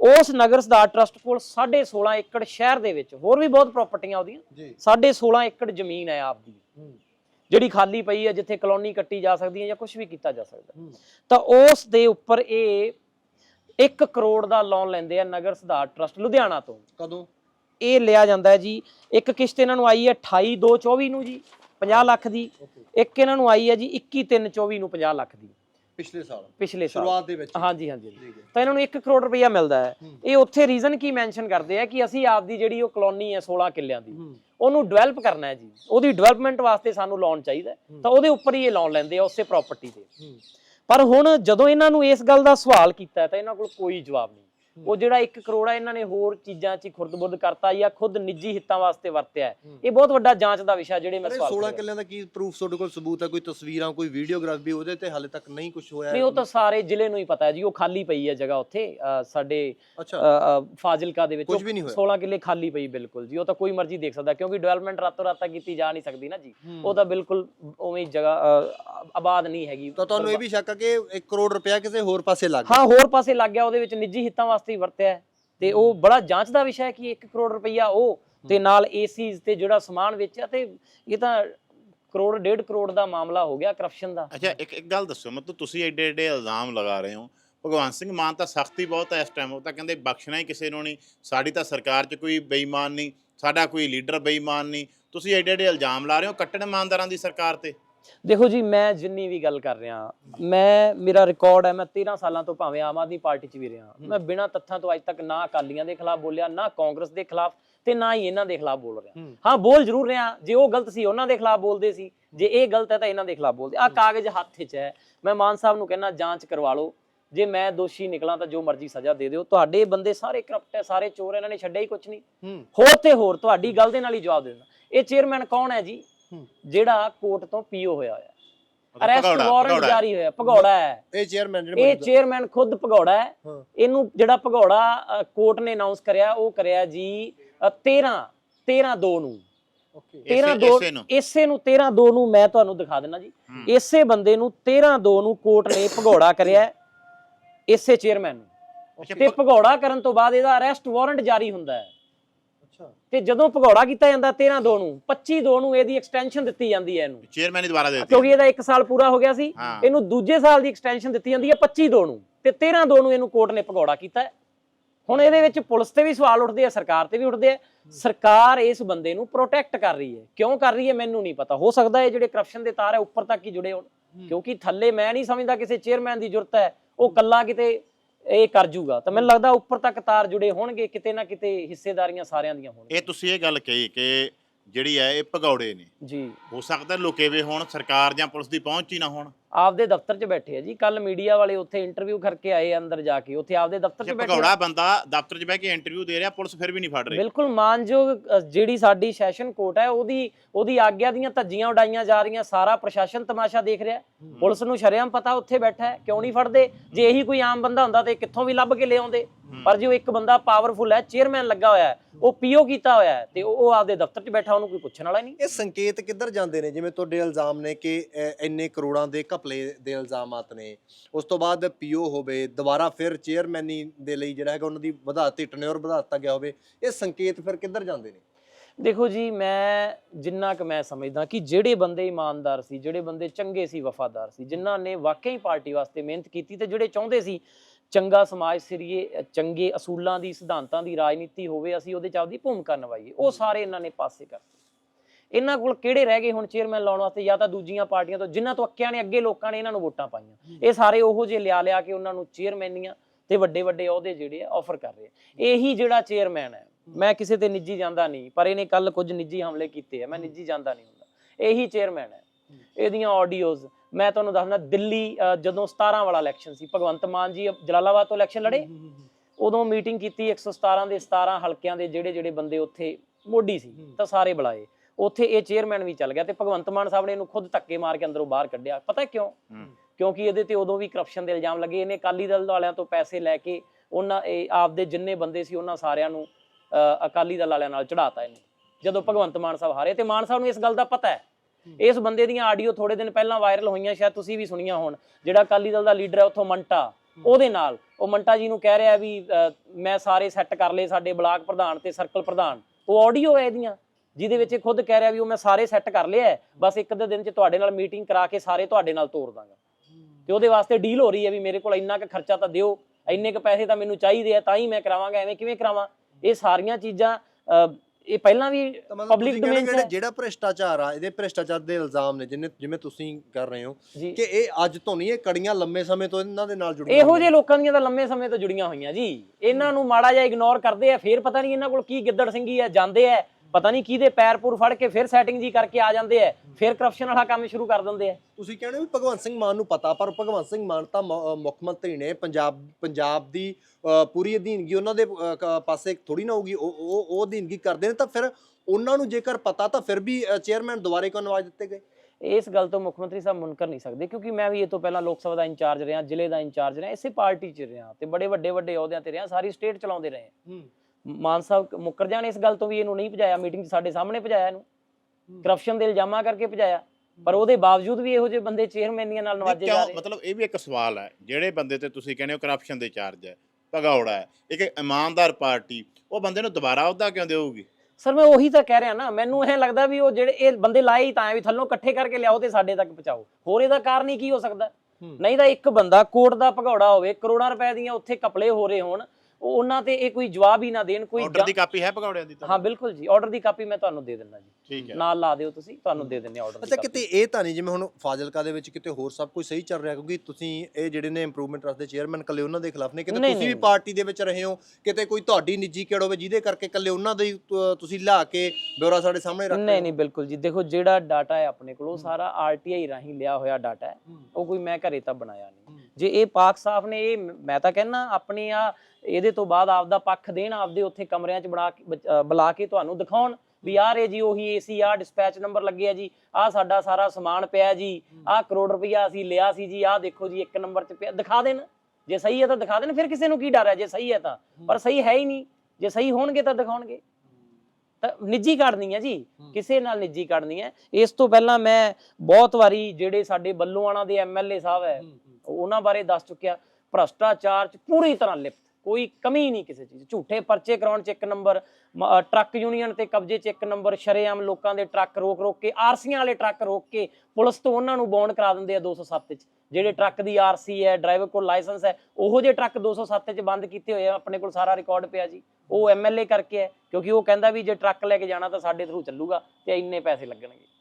ਉਸ ਨਗਰ ਸੁਧਾਰ ਟਰਸਟ ਕੋਲ 16.5 ਏਕੜ ਸ਼ਹਿਰ ਦੇ ਵਿੱਚ ਹੋਰ ਵੀ ਬਹੁਤ ਪ੍ਰਾਪਰਟੀਆਂ ਉਹਦੀਆਂ ਜੀ। 16.5 ਏਕੜ ਜ਼ਮੀਨ ਹੈ ਆਪਦੀ ਜਿਹੜੀ ਖਾਲੀ ਪਈ ਹੈ ਜਿੱਥੇ ਕਲੋਨੀ ਕੱਟੀ ਜਾ ਸਕਦੀ ਹੈ ਜਾਂ ਕੁਝ ਵੀ ਕੀਤਾ ਜਾ ਸਕਦਾ। ਤਾਂ ਉਸ ਦੇ ਉੱਪਰ ਇਹ 1 ਕਰੋੜ ਦਾ ਲੋਨ ਲੈਂਦੇ ਆ ਨਗਰ ਸੁਧਾਰ ਟਰਸਟ ਲੁਧਿਆਣਾ ਤੋਂ। ਕਦੋਂ? ਇਹ ਲਿਆ ਜਾਂਦਾ ਹੈ ਜੀ ਇੱਕ ਕਿਸ਼ਤ ਇਹਨਾਂ ਨੂੰ ਆਈ ਹੈ 28 2 24 ਨੂੰ ਜੀ 50 ਲੱਖ ਦੀ। ਇੱਕ ਇਹਨਾਂ ਨੂੰ ਆਈ ਹੈ ਜੀ 21 3 24 ਨੂੰ 50 ਲੱਖ ਦੀ। ਪਿਛਲੇ ਸਾਲ। ਪਿਛਲੇ ਸਾਲ। ਸ਼ੁਰੂਆਤ ਦੇ ਵਿੱਚ ਹਾਂਜੀ ਹਾਂਜੀ। ਤਾਂ ਇਹਨਾਂ ਨੂੰ 1 ਕਰੋੜ ਰੁਪਈਆ ਮਿਲਦਾ ਹੈ। ਇਹ ਉੱਥੇ ਰੀਜ਼ਨ ਕੀ ਮੈਂਸ਼ਨ ਕਰਦੇ ਆ ਕਿ ਅਸੀਂ ਆਪਦੀ ਜਿਹੜੀ ਉਹ ਕਲੋਨੀ ਹੈ 16 ਕਿੱਲਿਆਂ ਦੀ ਉਹਨੂੰ ਡਿਵੈਲਪ ਕਰਨਾ ਹੈ ਜੀ। ਉਹਦੀ ਡਿਵੈਲਪਮੈਂਟ ਵਾਸਤੇ ਸਾਨੂੰ ਲੋਨ ਚਾਹੀਦਾ। ਤਾਂ ਉਹਦੇ ਉੱਪਰ ਹੀ ਇਹ ਲੋਨ ਲੈਂਦੇ ਆ ਉਸੇ ਪ੍ਰਾਪਰਟੀ ਤੇ ਪਰ ਹੁਣ ਜਦੋਂ ਇਹਨਾਂ ਨੂੰ ਇਸ ਗੱਲ ਦਾ ਸਵਾਲ ਕੀਤਾ ਤਾਂ ਇਹਨਾਂ ਕੋਲ ਕੋਈ ਜਵਾਬ ਨਹੀਂ। ਉਹ ਜਿਹੜਾ 1 ਕਰੋੜ ਆ ਇਹਨਾਂ ਨੇ ਹੋਰ ਚੀਜ਼ਾਂ 'ਚ ਖੁਰਦ-ਬੁਰਦ ਕਰਤਾ ਜਾਂ ਖੁਦ ਨਿੱਜੀ ਹਿੱਤਾਂ ਵਾਸਤੇ ਵਰਤਿਆ। ਇਹ ਬਹੁਤ ਵੱਡਾ ਜਾਂਚ ਦਾ ਵਿਸ਼ਾ ਜਿਹੜੇ ਮੈਂ ਸਵਾਲ 16 ਕਰਿਆ। ਕਿੱਲਿਆਂ ਦਾ ਕੀ ਪ੍ਰੂਫ ਤੁਹਾਡੇ ਕੋਲ ਸਬੂਤ ਹੈ? ਕੋਈ ਤਸਵੀਰਾਂ ਕੋਈ ਵੀਡੀਓਗ੍ਰਾਫੀ ਉਹਦੇ ਤੇ ਹਾਲੇ ਤੱਕ ਨਹੀਂ ਕੁਝ ਹੋਇਆ ਨਹੀਂ ਉਹ ਤਾਂ ਸਾਰੇ ਜ਼ਿਲ੍ਹੇ ਨੂੰ ਹੀ ਪਤਾ ਹੈ ਜੀ ਉਹ ਖਾਲੀ ਪਈ ਹੈ ਜਗ੍ਹਾ ਉੱਥੇ ਸਾਡੇ ਫਾਜ਼ਿਲਕਾ ਦੇ ਵਿੱਚ। ਕੁਝ ਉਹ ਵੀ ਨਹੀਂ ਹੋਇਆ। 16 ਕਿੱਲੇ ਖਾਲੀ ਪਈ ਬਿਲਕੁਲ ਜੀ ਉਹ ਤਾਂ ਕੋਈ ਮਰਜ਼ੀ ਦੇਖ ਸਕਦਾ ਕਿਉਂਕਿ ਡਿਵੈਲਪਮੈਂਟ ਰਾਤੋਂ ਰਾਤਾਂ ਕੀਤੀ ਜਾ ਨਹੀਂ ਸਕਦੀ ਨਾ ਜੀ। ਉਹ ਤਾਂ ਬਿਲਕੁਲ ਉਵੇਂ ਹੀ ਜਗ੍ਹਾ ਆਬਾਦ ਨਹੀਂ ਹੈਗੀ। ਤਾਂ ਤੁਹਾਨੂੰ ਇਹ ਵੀ ਸ਼ੱਕ ਹੈ ਕਿ 1 ਕਰੋੜ ਰੁਪਇਆ ਕਿਸੇ ਹੋਰ ਪਾਸੇ ਲੱਗ ਗਿਆ? ਹਾਂ ਹੋਰ ਪਾਸੇ ਲੱਗ ਗਿਆ ਉਹਦੇ ਵਿੱਚ ਨਿੱਜੀ ਹਿੱਤਾਂ ਵਾਸਤੇ ਹੀ ਵਰਤਿਆ। ਤੇ ਉਹ ਬੜਾ ਜਾਂਚ ਦਾ ਵਿਸ਼ਾ ਹੈ ਕਿ 1 ਕਰੋੜ ਰੁਪਈਆ ਉਹ ਤੇ ਨਾਲ ਏਸੀਜ਼ ਤੇ ਜਿਹੜਾ ਸਮਾਨ ਵੇਚਿਆ ਤੇ ਇਹ ਤਾਂ ਕਰੋੜ ਡੇਢ ਕਰੋੜ ਦਾ ਮਾਮਲਾ ਹੋ ਗਿਆ ਕਰਪਸ਼ਨ ਦਾ। ਅੱਛਾ ਇੱਕ ਇੱਕ ਗੱਲ ਦੱਸੋ ਮਤਲਬ ਤੁਸੀਂ ਐਡੇ ਐਡੇ ਇਲਜ਼ਾਮ ਲਗਾ ਰਹੇ ਹੋ। ਭਗਵੰਤ ਸਿੰਘ ਮਾਨ ਤਾਂ ਸਖਤੀ ਬਹੁਤ ਹੈ ਇਸ ਟਾਈਮ ਉਹ ਤਾਂ ਕਹਿੰਦੇ ਬਖਸ਼ਣਾ ਹੀ ਕਿਸੇ ਨੂੰ ਨਹੀਂ। ਸਾਡੀ ਤਾਂ ਸਰਕਾਰ 'ਚ ਕੋਈ ਬੇਈਮਾਨ ਨਹੀਂ ਸਾਡਾ ਕੋਈ ਲੀਡਰ ਬੇਈਮਾਨ ਨਹੀਂ। ਤੁਸੀਂ ਐਡੇ ਐਡੇ ਇਲਜ਼ਾਮ ਲਾ ਰਹੇ ਹੋ ਕੱਟੜ ਇਮਾਨਦਾਰਾਂ ਦੀ ਸਰਕਾਰ ਤੇ। ਦੇਖੋ ਜੀ ਮੈਂ ਜਿੰਨੀ ਵੀ ਗੱਲ ਕਰ ਰਿਹਾ ਮੈਂ ਮੇਰਾ ਰਿਕਾਰਡ ਹੈ ਮੈਂ 13 ਸਾਲਾਂ ਤੋਂ ਭਾਵੇਂ ਆਮ ਆਦਮੀ ਪਾਰਟੀ 'ਚ ਵੀ ਰਿਹਾ। ਮੈਂ ਬਿਨਾਂ ਤੱਥਾਂ ਤੋਂ ਅੱਜ ਤੱਕ ਨਾ ਅਕਾਲੀਆਂ ਦੇ ਖਿਲਾਫ ਬੋਲਿਆ ਨਾ ਕਾਂਗਰਸ ਦੇ ਖਿਲਾਫ ਤੇ ਨਾ ਹੀ ਇਹਨਾਂ ਦੇ ਖਿਲਾਫ ਬੋਲ ਰਿਹਾ। ਹਾਂ। ਬੋਲ ਜ਼ਰੂਰ ਰਿਹਾ ਜੇ ਉਹ ਗਲਤ ਸੀ ਉਹਨਾਂ ਦੇ ਖਿਲਾਫ ਬੋਲਦੇ ਸੀ। ਜੇ ਇਹ ਗਲਤ ਹੈ ਤਾਂ ਇਹਨਾਂ ਦੇ ਖਿਲਾਫ ਬੋਲਦੇ। ਆ ਕਾਗਜ਼ ਹੱਥ 'ਚ ਹੈ। ਮੈਂ ਮਾਨ ਸਾਹਿਬ ਨੂੰ ਕਹਿੰਦਾ ਜਾਂਚ ਕਰਵਾ ਲਓ। ਜੇ ਮੈਂ ਦੋਸ਼ੀ ਨਿਕਲਾਂ ਤਾਂ ਜੋ ਮਰਜ਼ੀ ਸਜ਼ਾ ਦੇ ਦਿਓ। ਤੁਹਾਡੇ ਬੰਦੇ ਸਾਰੇ ਕਰਪਟ ਹੈ ਸਾਰੇ ਚੋਰ ਇਹਨਾਂ ਨੇ ਛੱਡਿਆ ਹੀ ਕੁਝ ਨਹੀਂ। ਹੋਰ ਤੇ ਹੋਰ ਤੁਹਾਡੀ ਗੱਲ ਦੇ ਨਾਲ ਹੀ ਜਵਾਬ ਦੇ ਦੇਣਾ ਇਹ ਚੇਅਰਮੈਨ ਕੌਣ ਹੈ ਜੀ। ਜਿਹੜਾ ਕੋਰਟ ਤੋਂ ਪੀਓ ਹੋਇਆ ਹੋਇਆ। ਅਰੈਸਟ ਭਗੌੜਾ- ਵਾਰੰਟ। ਜਾਰੀ ਹੋਇਆ ਭਗੌੜਾ ਹੈ। ਇਹ ਚੇਅਰਮੈਨ ਜਿਹੜੇ ਇਹ ਚੇਅਰਮੈਨ ਖੁਦ ਭਗੌੜਾ ਹੈ। ਇਹਨੂੰ ਜਿਹੜਾ ਭਗੌੜਾ ਕੋਰਟ ਨੇ ਅਨਾਉਂਸ ਕਰਿਆ ਉਹ ਕਰਿਆ ਜੀ ਅ, 13 13 2 ਨੂੰ। ਓਕੇ 13 ਇਸੇ- 2 ਇਸੇ ਨੂੰ। ਇਸੇ ਨੂੰ 13 2 ਨੂੰ ਮੈਂ ਤੁਹਾਨੂੰ ਦਿਖਾ ਦਿੰਦਾ ਜੀ। ਇਸੇ ਬੰਦੇ ਨੂੰ 13 2 ਨੂੰ ਕੋਰਟ ਨੇ ਭਗੌੜਾ ਕਰਿਆ ਇਸੇ ਚੇਅਰਮੈਨ ਨੂੰ। ਤੇ ਭਗੌੜਾ ਕਰਨ ਤੋਂ ਬਾਅਦ ਇਹਦਾ ਅਰੈਸਟ ਵਾਰੰਟ ਜਾਰੀ ਹੁੰਦਾ ਹੈ। ਅੱਛਾ। ਤੇ ਜਦੋਂ ਭਗੌੜਾ ਕੀਤਾ ਜਾਂਦਾ 13 2 ਨੂੰ 25 2 ਨੂੰ ਇਹਦੀ ਐਕਸਟੈਂਸ਼ਨ ਦਿੱਤੀ ਜਾਂਦੀ ਹੈ ਇਹਨੂੰ। ਚੇਅਰਮੈਨ ਹੀ ਦੁਬਾਰਾ ਦੇ ਦਿੱਤੀ ਕਿਉਂਕਿ ਇਹਦਾ 1 ਸਾਲ ਪੂਰਾ ਹੋ ਗਿਆ ਸੀ। ਹਾਂ। ਇਹਨੂੰ ਦੂਜੇ ਸਾਲ ਦੀ ਐਕਸਟੈਂਸ਼ਨ ਦਿੱਤੀ ਜਾਂਦੀ ਹੈ 25 2 ਨੂੰ। ਤੇ 13 2 ਨੂੰ ਇਹਨੂੰ ਕੋਰਟ ਨੇ ਭਗੌੜਾ ਕੀਤਾ ਹੈ। ਹੁਣ ਇਹਦੇ ਵਿੱਚ ਪੁਲਿਸ ਤੇ ਵੀ ਸਵਾਲ ਉੱਠਦੇ ਆ ਸਰਕਾਰ ਤੇ ਵੀ ਉੱਠਦੇ ਆ। ਸਰਕਾਰ ਇਸ ਬੰਦੇ ਨੂੰ ਪ੍ਰੋਟੈਕਟ ਕਰ ਰਹੀ ਹੈ। ਕਿਉਂ ਕਰ ਰਹੀ ਹੈ ਮੈਨੂੰ ਨਹੀਂ ਪਤਾ। ਹੋ ਸਕਦਾ ਇਹ ਜਿਹੜੇ ਕਰਪਸ਼ਨ ਦੇ ਤਾਰ ਹੈ ਉੱਪਰ ਤੱਕ ਹੀ ਜੁੜੇ ਹੋਣ। ਕਿਉਂਕਿ ਥੱਲੇ ਮੈਂ ਨਹੀਂ ਸਮਝਦਾ ਕਿਸੇ ਚੇਅਰਮੈਨ ਦੀ ਜ਼ਰੂਰਤ ਹੈ। ਉਹ ਕੱਲਾ ਕਿਤੇ ਇਹ ਕਰ ਜੂਗਾ। ਤਾਂ ਮੈਨੂੰ ਲੱਗਦਾ ਉੱਪਰ ਤੱਕ ਤਾਰ ਜੁੜੇ ਹੋਣਗੇ, ਕਿਤੇ ਨਾ ਕਿਤੇ ਹਿੱਸੇਦਾਰੀਆਂ ਸਾਰਿਆਂ ਦੀਆਂ ਹੋਣਗੀਆਂ। ਇਹ ਤੁਸੀਂ ਇਹ ਗੱਲ ਕਹੀ ਕਿ ਜਿਹੜੀ ਹੈ ਇਹ ਭਗੌੜੇ ਨੇ। ਜੀ। ਹੋ ਸਕਦਾ ਲੁਕੇ ਵੇ ਹੋਣ ਸਰਕਾਰ ਜਾਂ ਪੁਲਿਸ ਦੀ ਪਹੁੰਚ ਹੀ ਨਾ ਹੋਣ। ਆਪਦੇ ਦਫ਼ਤਰ 'ਚ ਬੈਠੇ ਆ ਜੀ। ਕੱਲ ਮੀਡੀਆ ਵਾਲੇ ਉੱਥੇ ਇੰਟਰਵਿਊ ਕਰਕੇ ਆਏ ਅੰਦਰ ਜਾ ਕੇ। ਉੱਥੇ ਆਪਦੇ ਦਫ਼ਤਰ 'ਚ ਜੇ ਬੈਠੇ। ਭਗੌੜਾ ਬੰਦਾ ਦਫ਼ਤਰ 'ਚ ਬਹਿ ਕੇ ਇੰਟਰਵਿਊ ਦੇ ਰਿਹਾ ਪੁਲਿਸ ਫਿਰ ਵੀ ਨਹੀਂ ਫੜ ਰਹੀ। ਬਿਲਕੁਲ ਮਾਨਯੋਗ ਅ, ਜਿਹੜੀ ਸਾਡੀ ਸੈਸ਼ਨ ਕੋਰਟ ਹੈ ਉਹਦੀ ਉਹਦੀ ਆਗਿਆ ਦੀਆਂ ਧੱਜੀਆਂ ਉਡਾਈਆਂ ਜਾ ਰਹੀਆਂ। ਸਾਰਾ ਪ੍ਰਸ਼ਾਸਨ ਤਮਾਸ਼ਾ ਦੇਖ ਰਿਹਾ। ਹੈ। ਪੁਲਿਸ ਨੂੰ ਸ਼ਰੇਆਮ ਪਤਾ ਉੱਥੇ ਬੈਠਾ ਹੈ ਕਿਉਂ ਨਹੀਂ ਫੜਦੇ? ਜੇ ਇਹੀ ਕੋਈ ਆਮ ਬੰਦਾ ਹੁੰਦਾ ਤੇ ਕਿੱਥੋਂ ਵੀ ਲੱਭ ਕੇ ਲਿਆਉਂਦੇ? ਪਰ ਜੋ ਇੱਕ ਬੰਦਾ ਪਾਵਰਫੁਲ ਹੈ ਚੇਅਰਮੈਨ ਲੱਗਾ ਹੋਇਆ ਹੈ ਉਹ ਪੀਓ ਕੀਤਾ ਹੋਇਆ ਹੈ ਤੇ ਉਹ ਆਪਦੇ ਦਫ਼ਤਰ 'ਚ ਬੈਠਾ ਉਹਨੂੰ ਕੋਈ ਪੁੱਛਣ ਵਾਲਾ ਹੀ ਨਹੀਂ। ਇਹ ਸੰਕੇਤ ਕਿੱਧਰ ਜਾਂਦੇ ਨੇ? ਜਿਵੇਂ ਤੁਹਾਡੇ ਇਲਜ਼ਾਮ ਨੇ ਕਿ ਅ, ਇੰਨੇ ਕਰੋੜਾਂ ਦੇ ਘਪਲੇ ਦੇ ਇਲਜ਼ਾਮਾਤ ਨੇ। ਉਸ ਤੋਂ ਬਾਅਦ ਪੀਓ ਹੋਵੇ ਦੁਬਾਰਾ ਫਿਰ ਚੇਅਰਮੈਨੀ ਦੇ ਲਈ ਜਿਹੜਾ ਹੈਗਾ ਉਹਨਾਂ ਦੀ ਵਧਾਤੀ ਟਨਿਓਰ ਵਧਾਤਾ ਗਿਆ ਹੋਵੇ ਇਹ ਸੰਕੇਤ ਫਿਰ ਕਿੱਧਰ ਜਾਂਦੇ ਨੇ? ਦੇਖੋ ਜੀ ਮੈਂ ਜਿੰਨਾ ਕੁ ਮੈਂ ਸਮਝਦਾ ਕਿ ਜਿਹੜੇ ਬੰਦੇ ਇਮਾਨਦਾਰ ਸੀ ਜਿਹੜੇ ਬੰਦੇ ਚੰਗੇ ਸੀ ਵਫਾਦਾਰ ਸੀ ਜਿਨ੍ਹਾਂ ਨੇ ਵਾਕਈ ਪਾਰਟੀ ਵਾਸਤੇ ਮਿਹਨਤ ਕੀਤੀ ਤੇ ਜਿਹੜੇ ਚਾਹੁੰਦੇ ਸੀ ਚੰਗਾ ਸਮਾਜ ਸਿਰੀਏ ਚੰਗੇ ਅਸੂਲਾਂ ਦੀ ਸਿਧਾਂਤਾਂ ਦੀ ਰਾਜਨੀਤੀ ਹੋਵੇ ਅਸੀਂ ਉਹਦੇ ਚ ਆਪਦੀ ਭੂਮਿਕਾ ਨਿਭਾਈਏ। ਉਹ ਸਾਰੇ ਇਹਨਾਂ ਨੇ ਪਾਸੇ ਕਰਤੇ ਇਹਨਾਂ ਕੋਲ ਕਿਹੜੇ ਰਹਿ ਗਏ ਹੁਣ ਚੇਅਰਮੈਨ ਲਾਉਣ ਵਾਸਤੇ? ਜਾਂ ਤਾਂ ਦੂਜੀਆਂ ਪਾਰਟੀਆਂ ਤੋਂ ਜਿਨ੍ਹਾਂ ਤੋਂ ਅੱਕਿਆਂ ਨੇ ਅੱਗੇ ਲੋਕਾਂ ਨੇ ਇਹਨਾਂ ਨੂੰ ਵੋਟਾਂ ਪਾਈਆਂ। ਇਹ ਸਾਰੇ ਉਹੋ ਜਿਹੇ ਲਿਆ ਲਿਆ ਕੇ ਉਹਨਾਂ ਨੂੰ ਚੇਅਰਮੈਨੀਆਂ ਤੇ ਵੱਡੇ ਵੱਡੇ ਅਹੁਦੇ ਜਿਹੜੇ ਆ ਆਫਰ ਕਰ ਰਹੇ ਆ। ਇਹੀ ਜਿਹੜਾ ਚੇਅਰਮੈਨ ਹੈ ਮੈਂ ਕਿਸੇ ਤੇ ਨਿੱਜੀ ਜਾਂਦਾ ਨਹੀਂ ਪਰ ਇਹਨੇ ਕੱਲ ਕੁਝ ਨਿੱਜੀ ਹਮਲੇ ਕੀਤੇ ਆ ਮੈਂ ਨਿੱਜੀ ਜਾਂਦਾ ਨਹੀਂ ਹੁੰਦਾ। ਇਹੀ ਚੇਅਰਮੈਨ ਹੈ। ਇਹਦੀਆਂ ਆਡੀਓਜ਼ ਮੈਂ ਤੁਹਾਨੂੰ ਦੱਸਦਾ ਦਿੱਲੀ ਜਦੋਂ 17 ਵਾਲਾ ਇਲੈਕਸ਼ਨ ਸੀ ਭਗਵੰਤ ਮਾਨ ਜੀ ਜਲਾਲਾਬਾਦ ਤੋਂ ਇਲੈਕਸ਼ਨ ਲੜੇ। ਉਦੋਂ ਮੀਟਿੰਗ ਕੀਤੀ 117 ਦੇ 17 ਹਲਕਿਆਂ ਦੇ ਜਿਹੜੇ ਜਿਹੜੇ ਬੰਦੇ ਉੱਥੇ ਮੋਢੀ ਸੀ ਤਾਂ ਸਾਰੇ ਬੁਲਾਏ। ਉੱਥੇ ਇਹ ਚੇਅਰਮੈਨ ਵੀ ਚੱਲ ਗਿਆ ਤੇ ਭਗਵੰਤ ਮਾਨ ਸਾਹਿਬ ਨੇ ਇਹਨੂੰ ਖੁਦ ਧੱਕੇ ਮਾਰ ਕੇ ਅੰਦਰੋਂ ਬਾਹਰ ਕੱਢਿਆ। ਪਤਾ ਕਿਉਂ। ਕਿਉਂਕਿ ਇਹਦੇ ਤੇ ਉਦੋਂ ਵੀ ਕਰਪਸ਼ਨ ਦੇ ਇਲਜ਼ਾਮ ਲੱਗੇ। ਇਹਨੇ ਅਕਾਲੀ ਦਲ ਵਾਲਿਆਂ ਤੋਂ ਪੈਸੇ ਲੈ ਕੇ ਉਹਨਾਂ ਇਹ ਆਪਦੇ ਜਿੰਨੇ ਬੰਦੇ ਸੀ ਉਹਨਾਂ ਸਾਰਿਆਂ ਨੂੰ ਅਕਾਲੀ ਦਲ ਵਾਲਿਆਂ ਨਾਲ ਚੜਾਤਾ ਇਹਨੇ। ਜਦੋਂ ਭਗਵੰਤ ਮਾਨ ਸਾਹਿਬ ਹਾਰੇ ਤੇ ਮਾਨ ਸਾਹਿਬ ਨੂੰ ਇਸ ਗੱਲ ਦਾ ਪਤਾ ਹੈ। ਇਸ ਬੰਦੇ ਦੀਆਂ ਆਡੀਓ ਥੋੜੇ ਦਿਨ ਪਹਿਲਾਂ ਵਾਇਰਲ ਹੋਈਆਂ ਸ਼ਾਇਦ ਤੁਸੀਂ ਵੀ ਸੁਣੀਆਂ ਹੋਣ। ਜਿਹੜਾ ਅਕਾਲੀ ਦਲ ਦਾ ਲੀਡਰ ਹੈ ਉੱਥੋਂ ਮੰਟਾ। ਉਹਦੇ ਨਾਲ। ਉਹ ਮੰਟਾ ਜੀ ਨੂੰ ਕਹਿ ਰਿਹਾ ਵੀ ਮੈਂ ਸਾਰੇ ਸੈੱਟ ਕਰ ਲਏ ਸਾਡੇ ਬਲਾਕ ਪ੍ਰਧਾਨ ਤੇ ਸਰਕਲ ਪ੍ਰਧਾਨ। ਉਹ ਆਡੀਓ ਹੈ ਇਹਦੀਆਂ ਜਿਹਦੇ ਵਿੱਚ ਇਹ ਖੁਦ ਕਹਿ ਰਿਹਾ ਵੀ ਉਹ ਮੈਂ ਸਾਰੇ ਸੈੱਟ ਕਰ ਲਿਆ ਬਸ ਇੱਕ ਅੱਧੇ ਦਿਨ ਚ ਤੁਹਾਡੇ ਨਾਲ ਮੀਟਿੰਗ ਕਰਾ ਕੇ ਸਾਰੇ ਤੁਹਾਡੇ ਨਾਲ ਤੋਰ ਦਾਂਗਾ। ਤੇ ਉਹਦੇ ਵਾਸਤੇ ਡੀਲ ਹੋ ਰਹੀ ਹੈ ਵੀ ਮੇਰੇ ਕੋਲ ਇੰਨਾ ਕੁ ਖਰਚਾ ਤਾਂ ਦਿਓ। ਇੰਨੇ ਕੁ ਪੈਸੇ ਤਾਂ ਮੈਨੂੰ ਚਾਹੀਦੇ ਆ ਤਾਂ ਹੀ ਮੈਂ ਕਰਾਵਾਂਗਾ ਐਵੇਂ ਕਿਵੇਂ ਕਰਾਵਾਂ? ਇਹ ਸਾਰੀਆਂ ਚੀਜ਼ਾਂ ਇਹ ਪਹਿਲਾਂ ਵੀ ਪਬਲਿਕ ਡੋਮੇਨ ਚ ਜਿਹੜਾ ਭ੍ਰਿਸ਼ਟਾਚਾਰ ਆ ਇਹਦੇ ਭ੍ਰਿਸ਼ਟਾਚਾਰ ਦੇ ਇਲਜ਼ਾਮ ਨੇ ਜਿੰਨੇ ਜਿਵੇਂ ਤੁਸੀਂ ਕਰ ਰਹੇ ਹੋ ਕਿ ਇਹ ਅੱਜ ਤੋਂ ਨਹੀਂ ਇਹ ਕੜੀਆਂ ਲੰਮੇ ਸਮੇਂ ਤੋਂ ਇਹਨਾਂ ਦੇ ਨਾਲ ਜੁੜੀਆਂ ਇਹੋ ਜਿਹੇ ਲੋਕਾਂ ਦੀਆਂ ਤਾਂ ਲੰਮੇ ਸਮੇਂ ਤੋਂ ਜੁੜੀਆਂ ਹੋਈਆਂ ਜੀ। ਇਹਨਾਂ ਨੂੰ ਮਾੜਾ ਜਿਹਾ ਇਗਨੋਰ ਕਰਦੇ ਆ ਫਿਰ ਪਤਾ ਨਹੀਂ ਇਹਨਾਂ ਕੋਲ ਕੀ ਗਿੱਦੜ ਸਿੰਘੀ ਆ ਜਾਂਦੇ ਆ ਪਤਾ ਨਹੀਂ ਕਿਹਦੇ ਪੈਰ ਪੂਰ ਫੜ ਕੇ ਫਿਰ ਸੈਟਿੰਗ ਜੀ ਕਰਕੇ ਆ ਜਾਂਦੇ ਆ ਫਿਰ ਕਰਪਸ਼ਨ ਵਾਲਾ ਕੰਮ ਸ਼ੁਰੂ ਕਰ ਦਿੰਦੇ ਆ। ਤੁਸੀਂ ਕਹਿੰਦੇ ਵੀ ਭਗਵੰਤ ਸਿੰਘ ਮਾਨ ਨੂੰ ਪਤਾ ਪਰ ਭਗਵੰਤ ਸਿੰਘ ਮਾਨ ਤਾਂ ਮੁੱਖ ਮੰਤਰੀ ਨੇ ਪੰਜਾਬ ਪੰਜਾਬ ਦੀ ਪੂਰੀ ਅਧੀਨਗੀ ਉਹਨਾਂ ਦੇ ਪਾਸੇ ਥੋੜੀ ਨਾ ਹੋਊਗੀ ਉਹ ਉਹ ਉਹ ਅਧੀਨਗੀ ਕਰਦੇ ਨੇ ਤਾਂ ਫਿਰ ਉਹਨਾਂ ਨੂੰ ਜੇਕਰ ਪਤਾ ਤਾਂ ਫਿਰ ਵੀ ਚੇਅਰਮੈਨ ਦੁਬਾਰੇ ਕਿਉਂ ਨਵਾਜ ਦਿੱਤੇ ਗਏ? ਇਸ ਗੱਲ ਤੋਂ ਮੁੱਖ ਮੰਤਰੀ ਸਾਹਿਬ ਮੁਨਕਰ ਨਹੀਂ ਸਕਦੇ ਕਿਉਂਕਿ ਮੈਂ ਵੀ ਇਹ ਤੋਂ ਪਹਿਲਾਂ ਲੋਕ ਸਭਾ ਦਾ ਇੰਚਾਰਜ ਰਿਹਾ ਜ਼ਿਲ੍ਹੇ ਦਾ ਇੰਚਾਰਜ ਰਿਹਾ ਇਸੇ ਪਾਰਟੀ 'ਚ ਰਿਹਾ ਤੇ ਬੜੇ ਵੱਡੇ ਵੱਡੇ ਅਹੁਦਿਆਂ ਤੇ ਰਿਹਾ ਸਾਰੀ ਸਟੇਟ ਚਲਾਉਂਦੇ ਰਹੇ। ਮਾਨ ਸਾਹਿਬ ਮੁੱਕਰ ਜਾਣ ਇਸ ਗੱਲ ਤੋਂ ਵੀ ਇਹਨੂੰ ਨਹੀਂ ਭਜਾਇਆ ਮੀਟਿੰਗ 'ਚ ਸਾਡੇ ਸਾਹਮਣੇ ਭਜਾਇਆ ਇਹਨੂੰ। ਕਰਪਸ਼ਨ ਦੇ ਇਲਜ਼ਾਮਾਂ ਕਰਕੇ ਭਜਾਇਆ। ਪਰ ਉਹਦੇ ਬਾਵਜੂਦ ਵੀ ਇਹੋ ਜਿਹੇ ਬੰਦੇ ਚੇਅਰਮੈਨੀਆਂ ਨਾਲ ਨਵਾਜੇ ਜਾ ਕਿਉਂ ਰਹੇ। ਮਤਲਬ ਇਹ ਵੀ ਇੱਕ ਸਵਾਲ ਹੈ ਜਿਹੜੇ ਬੰਦੇ ਤੇ ਤੁਸੀਂ ਕਹਿੰਦੇ ਹੋ ਕਰਪਸ਼ਨ ਦੇ ਚਾਰਜ ਹੈ ਭਗੌੜਾ ਹੈ ਇੱਕ ਇਮਾਨਦਾਰ ਪਾਰਟੀ ਉਹ ਬੰਦੇ ਨੂੰ ਦੁਬਾਰਾ ਅਹੁਦਾ ਕਿਉਂ ਦੇਊਗੀ? ਸਰ ਮੈਂ ਉਹੀ ਤਾਂ ਕਹਿ ਰਿਹਾ ਨਾ ਮੈਨੂੰ ਇਹ ਲੱਗਦਾ ਵੀ ਉਹ ਜਿਹੜੇ ਇਹ ਬੰਦੇ ਲਾਏ ਹੀ ਤਾਂ ਵੀ ਥੱਲੋਂ ਇਕੱਠੇ ਕਰਕੇ ਲਿਆਓ ਤੇ ਸਾਡੇ ਤੱਕ ਪਹੁੰਚਾਓ। ਹੋਰ ਇਹਦਾ ਕਾਰਨ ਹੀ ਕੀ ਹੋ ਸਕਦਾ? ਨਹੀਂ ਤਾਂ ਇੱਕ ਬੰਦਾ ਕੋਟ ਦਾ ਭਗੌੜਾ ਹੋਵੇ ਕਰੋੜਾਂ ਰੁਪਏ ਦੀਆਂ ਉੱਥੇ ਕਪਲੇ ਹੋ ਰਹੇ ਹੋਣ ਉਹਨਾਂ ਤੇ ਇਹ ਕੋਈ ਜਵਾਬ ਹੀ ਨਾ ਦੇਣ ਕੋਈ ਆਰਡਰ ਦੀ ਕਾਪੀ ਹੈ ਭਗੌੜਿਆਂ ਦੀ ਤਾਂ ਹਾਂ ਬਿਲਕੁਲ ਜੀ। ਆਰਡਰ ਦੀ ਕਾਪੀ ਮੈਂ ਤੁਹਾਨੂੰ ਦੇ ਦਿੰਦਾ ਜੀ। ਠੀਕ ਹੈ। ਨਾਲ ਲਾ ਦਿਓ ਤੁਸੀਂ ਤੁਹਾਨੂੰ ਦੇ ਦਿੰਦੇ ਆਰਡਰ ਦੀ ਅੱਛਾ ਕਿਤੇ ਇਹ ਤਾਂ ਨਹੀਂ ਜਿਵੇਂ ਹੁਣ ਫਾਜ਼ਿਲਕਾ ਦੇ ਵਿੱਚ ਕਿਤੇ ਹੋਰ ਸਭ ਕੁਝ ਸਹੀ ਚੱਲ ਰਿਹਾ ਕਿਉਂਕਿ ਤੁਸੀਂ ਇਹ ਜਿਹੜੇ ਨੇ ਇੰਪਰੂਵਮੈਂਟ ਟਰਸਟ ਦੇ ਚੇਅਰਮੈਨ ਕੱਲੇ ਉਹਨਾਂ ਦੇ ਖਿਲਾਫ ਨੇ ਕਿਤੇ ਤੁਸੀਂ ਵੀ। ਪਾਰਟੀ ਦੇ ਵਿੱਚ ਰਹੇ ਹੋ ਕਿਤੇ ਕੋਈ ਤੁਹਾਡੀ ਨਿੱਜੀ ਕਿਹੜ ਹੋਵੇ ਜਿਹਦੇ ਕਰਕੇ ਕੱਲੇ ਉਹਨਾਂ ਦੇ ਤੁਸੀਂ ਲਿਆ ਕੇ ਬਿਊਰਾ ਸਾਡੇ ਸਾਹਮਣੇ ਰੱਖ ਨਹੀਂ ਨਹੀਂ ਬਿਲਕੁਲ ਜੀ। ਦੇਖੋ ਜਿਹੜਾ ਡਾਟਾ ਹੈ ਆਪਣੇ ਕੋਲ ਉਹ ਸਾਰਾ ਆਰਟੀਆਈ ਰਾਹੀਂ ਲਿਆ ਹੋਇਆ ਡਾਟਾ ਹੈ। ਉਹ ਕੋਈ ਮੈਂ ਘਰੇ ਤਾਂ ਬਣਾਇਆ ਨਹੀਂ। ਜੇ ਇਹ ਪਾਕ ਸਾਫ਼ ਨੇ ਇਹ ਮ- ਮੈਂ ਤਾਂ ਕਹਿੰਨਾ ਆਪਣੀ ਆ ਇਹਦੇ ਤੋਂ ਬਾਅਦ ਆਪਦਾ ਪੱਖ ਦੇਣ ਆਪਦੇ ਉੱਥੇ ਕਮਰਿਆਂ 'ਚ ਬਣਾ ਕੇ ਬੁਲਾ ਕੇ ਤੁਹਾਨੂੰ ਦਿਖਾਉਣ ਵੀ ਯਾਰ ਇਹ ਜੀ ਉਹੀ ਏਸੀ ਆ ਡਿਸਪੈਚ ਨੰਬਰ ਲੱਗਿਆ ਜੀ ਆ ਸਾਡਾ ਸਾਰਾ ਸਮਾਨ ਪਿਆ ਜੀ ਆ ਕਰੋੜ ਰੁਪਈਆ ਅਸੀਂ ਲਿਆ ਸੀ ਜੀ ਆ ਦੇਖੋ ਜੀ ਇੱਕ ਨੰਬਰ 'ਚ ਪਿਆ ਦਿਖਾ ਦੇਣ। ਜੇ ਸਹੀ ਹੈ ਤਾਂ ਦਿਖਾ ਦੇਣ ਫਿਰ ਕਿਸੇ ਨੂੰ ਕੀ ਡਰ ਹੈ? ਜੇ ਸਹੀ ਹੈ ਤਾਂ। ਪਰ ਸਹੀ ਹੈ ਹੀ ਨਹੀਂ। ਜੇ ਸਹੀ ਹੋਣਗੇ ਤਾਂ ਦਿਖਾਉਣਗੇ। ਤਾਂ ਨਿੱਜੀ ਕੱਢਣੀ ਹੈ ਜੀ। ਕਿਸੇ ਨਾਲ ਨਿੱਜੀ ਕੱਢਣੀ ਹੈ। ਇਸ ਤੋਂ ਪਹਿਲਾਂ ਮੈਂ ਬਹੁਤ ਵਾਰੀ ਜਿਹੜੇ ਸਾਡੇ ਬੱਲੂਆਣਾ ਦੇ ਐਮਐਲਏ ਸਾਹਿਬ ਹੈ। ਉਹਨਾਂ ਬਾਰੇ ਦੱਸ ਚੁੱਕਿਆ। ਭ੍ਰਸ਼ਟਾਚਾਰ ਚ ਪੂਰੀ ਤਰ੍ਹਾਂ ਲਿਪਤ। ਕੋਈ ਕਮੀ ਨਹੀਂ ਕਿਸੇ ਚੀਜ਼ ਝੂਠੇ ਪਰਚੇ ਕਰਾਉਣ ਚ ਇੱਕ ਨੰਬਰ ਟਰੱਕ ਯੂਨੀਅਨ ਤੇ ਕਬਜ਼ੇ ਚ ਇੱਕ ਨੰਬਰ, ਸ਼ਰੇਆਮ ਲੋਕਾਂ ਦੇ ਟਰੱਕ ਰੋਕ ਰੋਕ ਕੇ, ਆਰਸੀਆਂ ਵਾਲੇ ਟਰੱਕ ਰੋਕ ਕੇ ਪੁਲਿਸ ਤੋਂ ਉਹਨਾਂ ਨੂੰ ਬੌਂਡ ਕਰਾ ਦਿੰਦੇ ਆ 207 ਚ। ਜਿਹੜੇ ਟਰੱਕ ਦੀ ਆਰਸੀ ਹੈ, ਡਰਾਈਵਰ ਕੋਲ ਲਾਇਸੈਂਸ ਹੈ, ਉਹੋ ਜਿਹੇ ਟਰੱਕ 207 ਚ ਬੰਦ ਕੀਤੇ ਹੋਏ ਆ, ਆਪਣੇ ਕੋਲ ਸਾਰਾ ਰਿਕਾਰਡ ਪਿਆ ਜੀ। ਉਹ ਐਮਐਲਏ ਕਰਕੇ ਹੈ, ਕਿਉਂਕਿ ਉਹ ਕਹਿੰਦਾ ਵੀ ਜੇ ਟਰੱਕ ਲੈ ਕੇ ਜਾਣਾ ਤਾਂ ਸਾਡੇ ਥਰੂ ਚੱਲੂਗਾ ਤੇ ਇੰਨੇ ਪੈਸੇ ਲੱਗਣਗੇ।